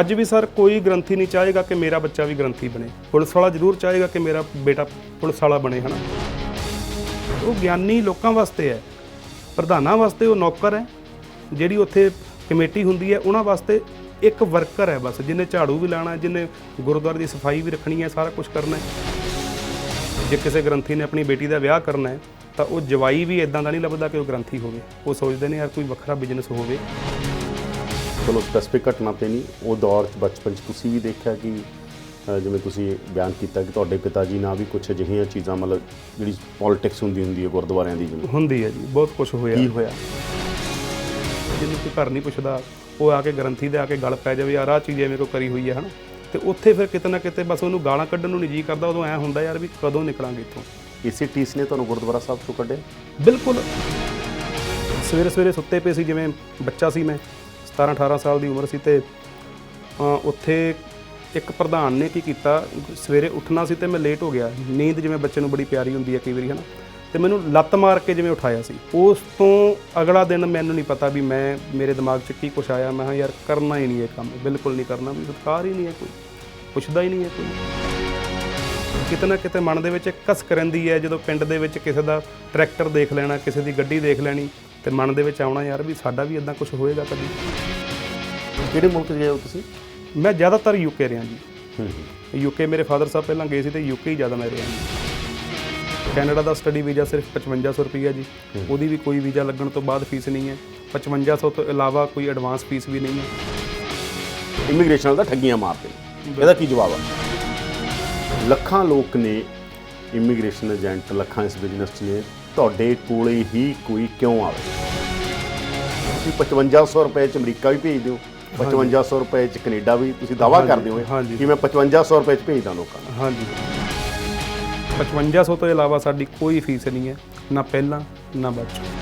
ਅੱਜ ਵੀ ਸਰ ਕੋਈ ਗ੍ਰੰਥੀ ਨਹੀਂ ਚਾਹੇਗਾ ਕਿ ਮੇਰਾ ਬੱਚਾ ਵੀ ਗ੍ਰੰਥੀ ਬਣੇ। ਪੁਲਿਸ ਵਾਲਾ ਜ਼ਰੂਰ ਚਾਹੇਗਾ ਕਿ ਮੇਰਾ ਬੇਟਾ ਪੁਲਿਸ ਵਾਲਾ ਬਣੇ, ਹਨਾ? ਉਹ ਗਿਆਨੀ ਲੋਕਾਂ ਵਾਸਤੇ ਹੈ। ਪ੍ਰਧਾਨਾਂ ਵਾਸਤੇ ਉਹ ਨੌਕਰ ਹੈ। ਜਿਹੜੀ ਉੱਥੇ ਕਮੇਟੀ ਹੁੰਦੀ ਹੈ, ਉਹਨਾਂ ਵਾਸਤੇ ਇੱਕ ਵਰਕਰ ਹੈ ਬਸ, ਜਿਹਨੇ ਝਾੜੂ ਵੀ ਲਾਣਾ, ਜਿਹਨੇ ਗੁਰਦੁਆਰੇ ਦੀ ਸਫ਼ਾਈ ਵੀ ਰੱਖਣੀ ਹੈ, ਸਾਰਾ ਕੁਝ ਕਰਨਾ ਹੈ। ਜੇ ਕਿਸੇ ਗ੍ਰੰਥੀ ਨੇ ਆਪਣੀ ਬੇਟੀ ਦਾ ਵਿਆਹ ਕਰਨਾ ਹੈ, ਤਾਂ ਉਹ ਜਵਾਈ ਵੀ ਇਦਾਂ ਦਾ ਨਹੀਂ ਲੱਭਦਾ ਕਿ ਉਹ ਗ੍ਰੰਥੀ ਹੋਵੇ। ਉਹ ਸੋਚਦੇ ਨੇ ਯਾਰ ਕੋਈ ਵੱਖਰਾ ਬਿਜ਼ਨਸ ਹੋਵੇ। ਚਲੋ ਸਪੈਸੀਫਿਕ ਘਟਨਾ ਤੇ ਨਹੀਂ ਉਹ ਦੌਰ ਚ ਬਚਪਨ ਚ ਤੁਸੀਂ ਵੀ ਦੇਖਿਆ ਕਿ ਅ, ਜਿਵੇਂ ਤੁਸੀਂ ਬਿਆਨ ਕੀਤਾ ਕਿ ਤੁਹਾਡੇ ਪਿਤਾ ਜੀ ਨਾਲ ਵੀ ਕੁਝ ਅਜਿਹੀਆਂ ਚੀਜ਼ਾਂ ਮਤਲਬ ਜਿਹੜੀ ਪੋਲਿਟਿਕਸ ਹੁੰਦੀ ਹੁੰਦੀ ਹੈ ਗੁਰਦੁਆਰਿਆਂ ਦੀ ਜਿਵੇਂ? ਹੁੰਦੀ ਹੈ ਜੀ ਬਹੁਤ ਕੁਝ ਹੋਇਆ। ਕੀ ਹੋਇਆ? ਜਿਹਨੂੰ ਕੋਈ ਘਰ ਨਹੀਂ ਪੁੱਛਦਾ ਉਹ ਆ ਕੇ ਗ੍ਰੰਥੀ ਦੇ ਆ ਕੇ ਗੱਲ ਪੈ ਜਾਵੇ ਯਾਰ ਆਹ ਚੀਜ਼ ਐਵੇਂ ਕੋ ਕਰੀ ਹੋਈ ਹੈ ਹਨਾ? ਤੇ ਉੱਥੇ ਫਿਰ ਕਿਤੇ ਨਾ ਕਿਤੇ ਬਸ ਉਹਨੂੰ ਗਾਲਾਂ ਕੱਢਣ ਨੂੰ ਨਹੀਂ ਜੀ ਕਰਦਾ ਉਦੋਂ ਐ ਹੁੰਦਾ ਯਾਰ ਵੀ ਕਦੋਂ ਨਿਕਲਾਂਗੇ ਇੱਥੋਂ। ਇਸੇ ਟੀਸ ਨੇ ਤੁਹਾਨੂੰ ਗੁਰਦੁਆਰਾ ਸਾਹਿਬ ਤੋਂ ਕੱਢਿਆ? ਬਿਲਕੁਲ। ਸਵੇਰੇ ਸਵੇਰੇ ਸੁੱਤੇ ਪਏ ਸੀ ਜਿਵੇਂ ਬੱਚਾ ਸੀ ਮੈਂ। 17 18 ਸਾਲ ਦੀ ਉਮਰ ਸੀ ਤੇ ਉੱਥੇ ਇੱਕ ਪ੍ਰਧਾਨ ਨੇ ਕੀ ਕੀਤਾ, ਸਵੇਰੇ ਉੱਠਣਾ ਸੀ ਤੇ ਮੈਂ ਲੇਟ ਹੋ ਗਿਆ। ਨੀਂਦ ਜਿਵੇਂ ਬੱਚੇ ਨੂੰ ਬੜੀ ਪਿਆਰੀ ਹੁੰਦੀ ਹੈ ਕਈ ਵਾਰੀ, ਹਨਾ? ਤੇ ਮੈਨੂੰ ਲੱਤ ਮਾਰ ਕੇ ਜਿਵੇਂ ਉਠਾਇਆ ਸੀ। ਉਸ ਤੋਂ ਅਗਲਾ ਦਿਨ ਮੈਨੂੰ ਨਹੀਂ ਪਤਾ ਵੀ ਮੈਂ, ਮੇਰੇ ਦਿਮਾਗ 'ਚ ਕੀ ਕੁਛ ਆਇਆ। ਮੈਂ ਹਾਂ ਯਾਰ, ਕਰਨਾ ਹੀ ਨਹੀਂ ਇਹ ਕੰਮ। ਬਿਲਕੁਲ ਨਹੀਂ ਕਰਨਾ। ਵੀ ਸਤਿਕਾਰ ਹੀ ਨਹੀਂ ਹੈ ਕੋਈ। ਪੁੱਛਦਾ ਹੀ ਨਹੀਂ ਹੈ ਕੋਈ। ਕਿਤੇ ਨਾ ਕਿਤੇ ਮਨ ਦੇ ਵਿੱਚ ਇੱਕ ਕਸਕ ਰਹਿੰਦੀ ਹੈ। ਜਦੋਂ ਪਿੰਡ ਦੇ ਵਿੱਚ ਕਿਸੇ ਦਾ ਟਰੈਕਟਰ ਦੇਖ ਲੈਣਾ, ਕਿਸੇ ਦੀ ਗੱਡੀ ਦੇਖ ਲੈਣੀ ਤੇ ਮਨ ਦੇ ਵਿੱਚ ਆਉਣਾ ਯਾਰ ਵੀ ਸਾਡਾ ਵੀ ਇਦਾਂ ਕੁਝ ਹੋਏਗਾ ਕਦੀ। ਕਿਹੜੇ ਮੁਲਕ ਗਏ ਹੋ ਤੁਸੀਂ? ਮੈਂ ਜ਼ਿਆਦਾਤਰ ਯੂਕੇ ਰਿਹਾ ਜੀ। ਯੂਕੇ ਮੇਰੇ ਫਾਦਰ ਸਾਹਿਬ ਪਹਿਲਾਂ ਗਏ ਸੀ ਤੇ ਯੂਕੇ ਹੀ ਜ਼ਿਆਦਾ ਮੈਂ ਰਿਹਾ ਜੀ। ਕੈਨੇਡਾ ਦਾ ਸਟੱਡੀ ਵੀਜ਼ਾ ਸਿਰਫ 5500 ਰੁਪਈਆ ਜੀ। ਉਹਦੀ ਵੀ ਕੋਈ ਵੀਜ਼ਾ ਲੱਗਣ ਤੋਂ ਬਾਅਦ ਫੀਸ ਨਹੀਂ ਹੈ। 5500 ਤੋਂ ਇਲਾਵਾ ਕੋਈ ਐਡਵਾਂਸ ਫੀਸ ਵੀ ਨਹੀਂ ਹੈ। ਇਮੀਗ੍ਰੇਸ਼ਨ ਦਾ ਠੱਗੀਆਂ ਮਾਰਦੇ। ਇਹਦਾ ਕੀ ਜਵਾਬ ਆ? ਲੱਖਾਂ ਲੋਕ ਨੇ ਇਮੀਗ੍ਰੇਸ਼ਨ ਏਜੰਟ ਲੱਖਾਂ ਇਸ ਬਿਜ਼ਨਸ 'ਚ ਨੇ। ਤੁਹਾਡੇ ਕੋਲੇ ਹੀ ਕੋਈ ਕਿਉਂ ਆਵੇ? ਤੁਸੀਂ 5500 ਰੁਪਏ 'ਚ ਅਮਰੀਕਾ ਵੀ ਭੇਜ ਦਿਓ 5500 ਰੁਪਏ 'ਚ ਕੈਨੇਡਾ ਵੀ ਤੁਸੀਂ ਦਾਵਾ ਕਰਦੇ ਹੋ ਹਾਂਜੀ। ਕਿ ਮੈਂ 5500 ਰੁਪਏ 'ਚ ਭੇਜਦਾ ਲੋਕਾਂ ਨੂੰ। ਹਾਂਜੀ। 5500 ਤੋਂ ਇਲਾਵਾ ਸਾਡੀ ਕੋਈ ਫੀਸ ਨਹੀਂ ਹੈ ਨਾ ਪਹਿਲਾਂ ਨਾ ਬਾਅਦ ਚੋਂ।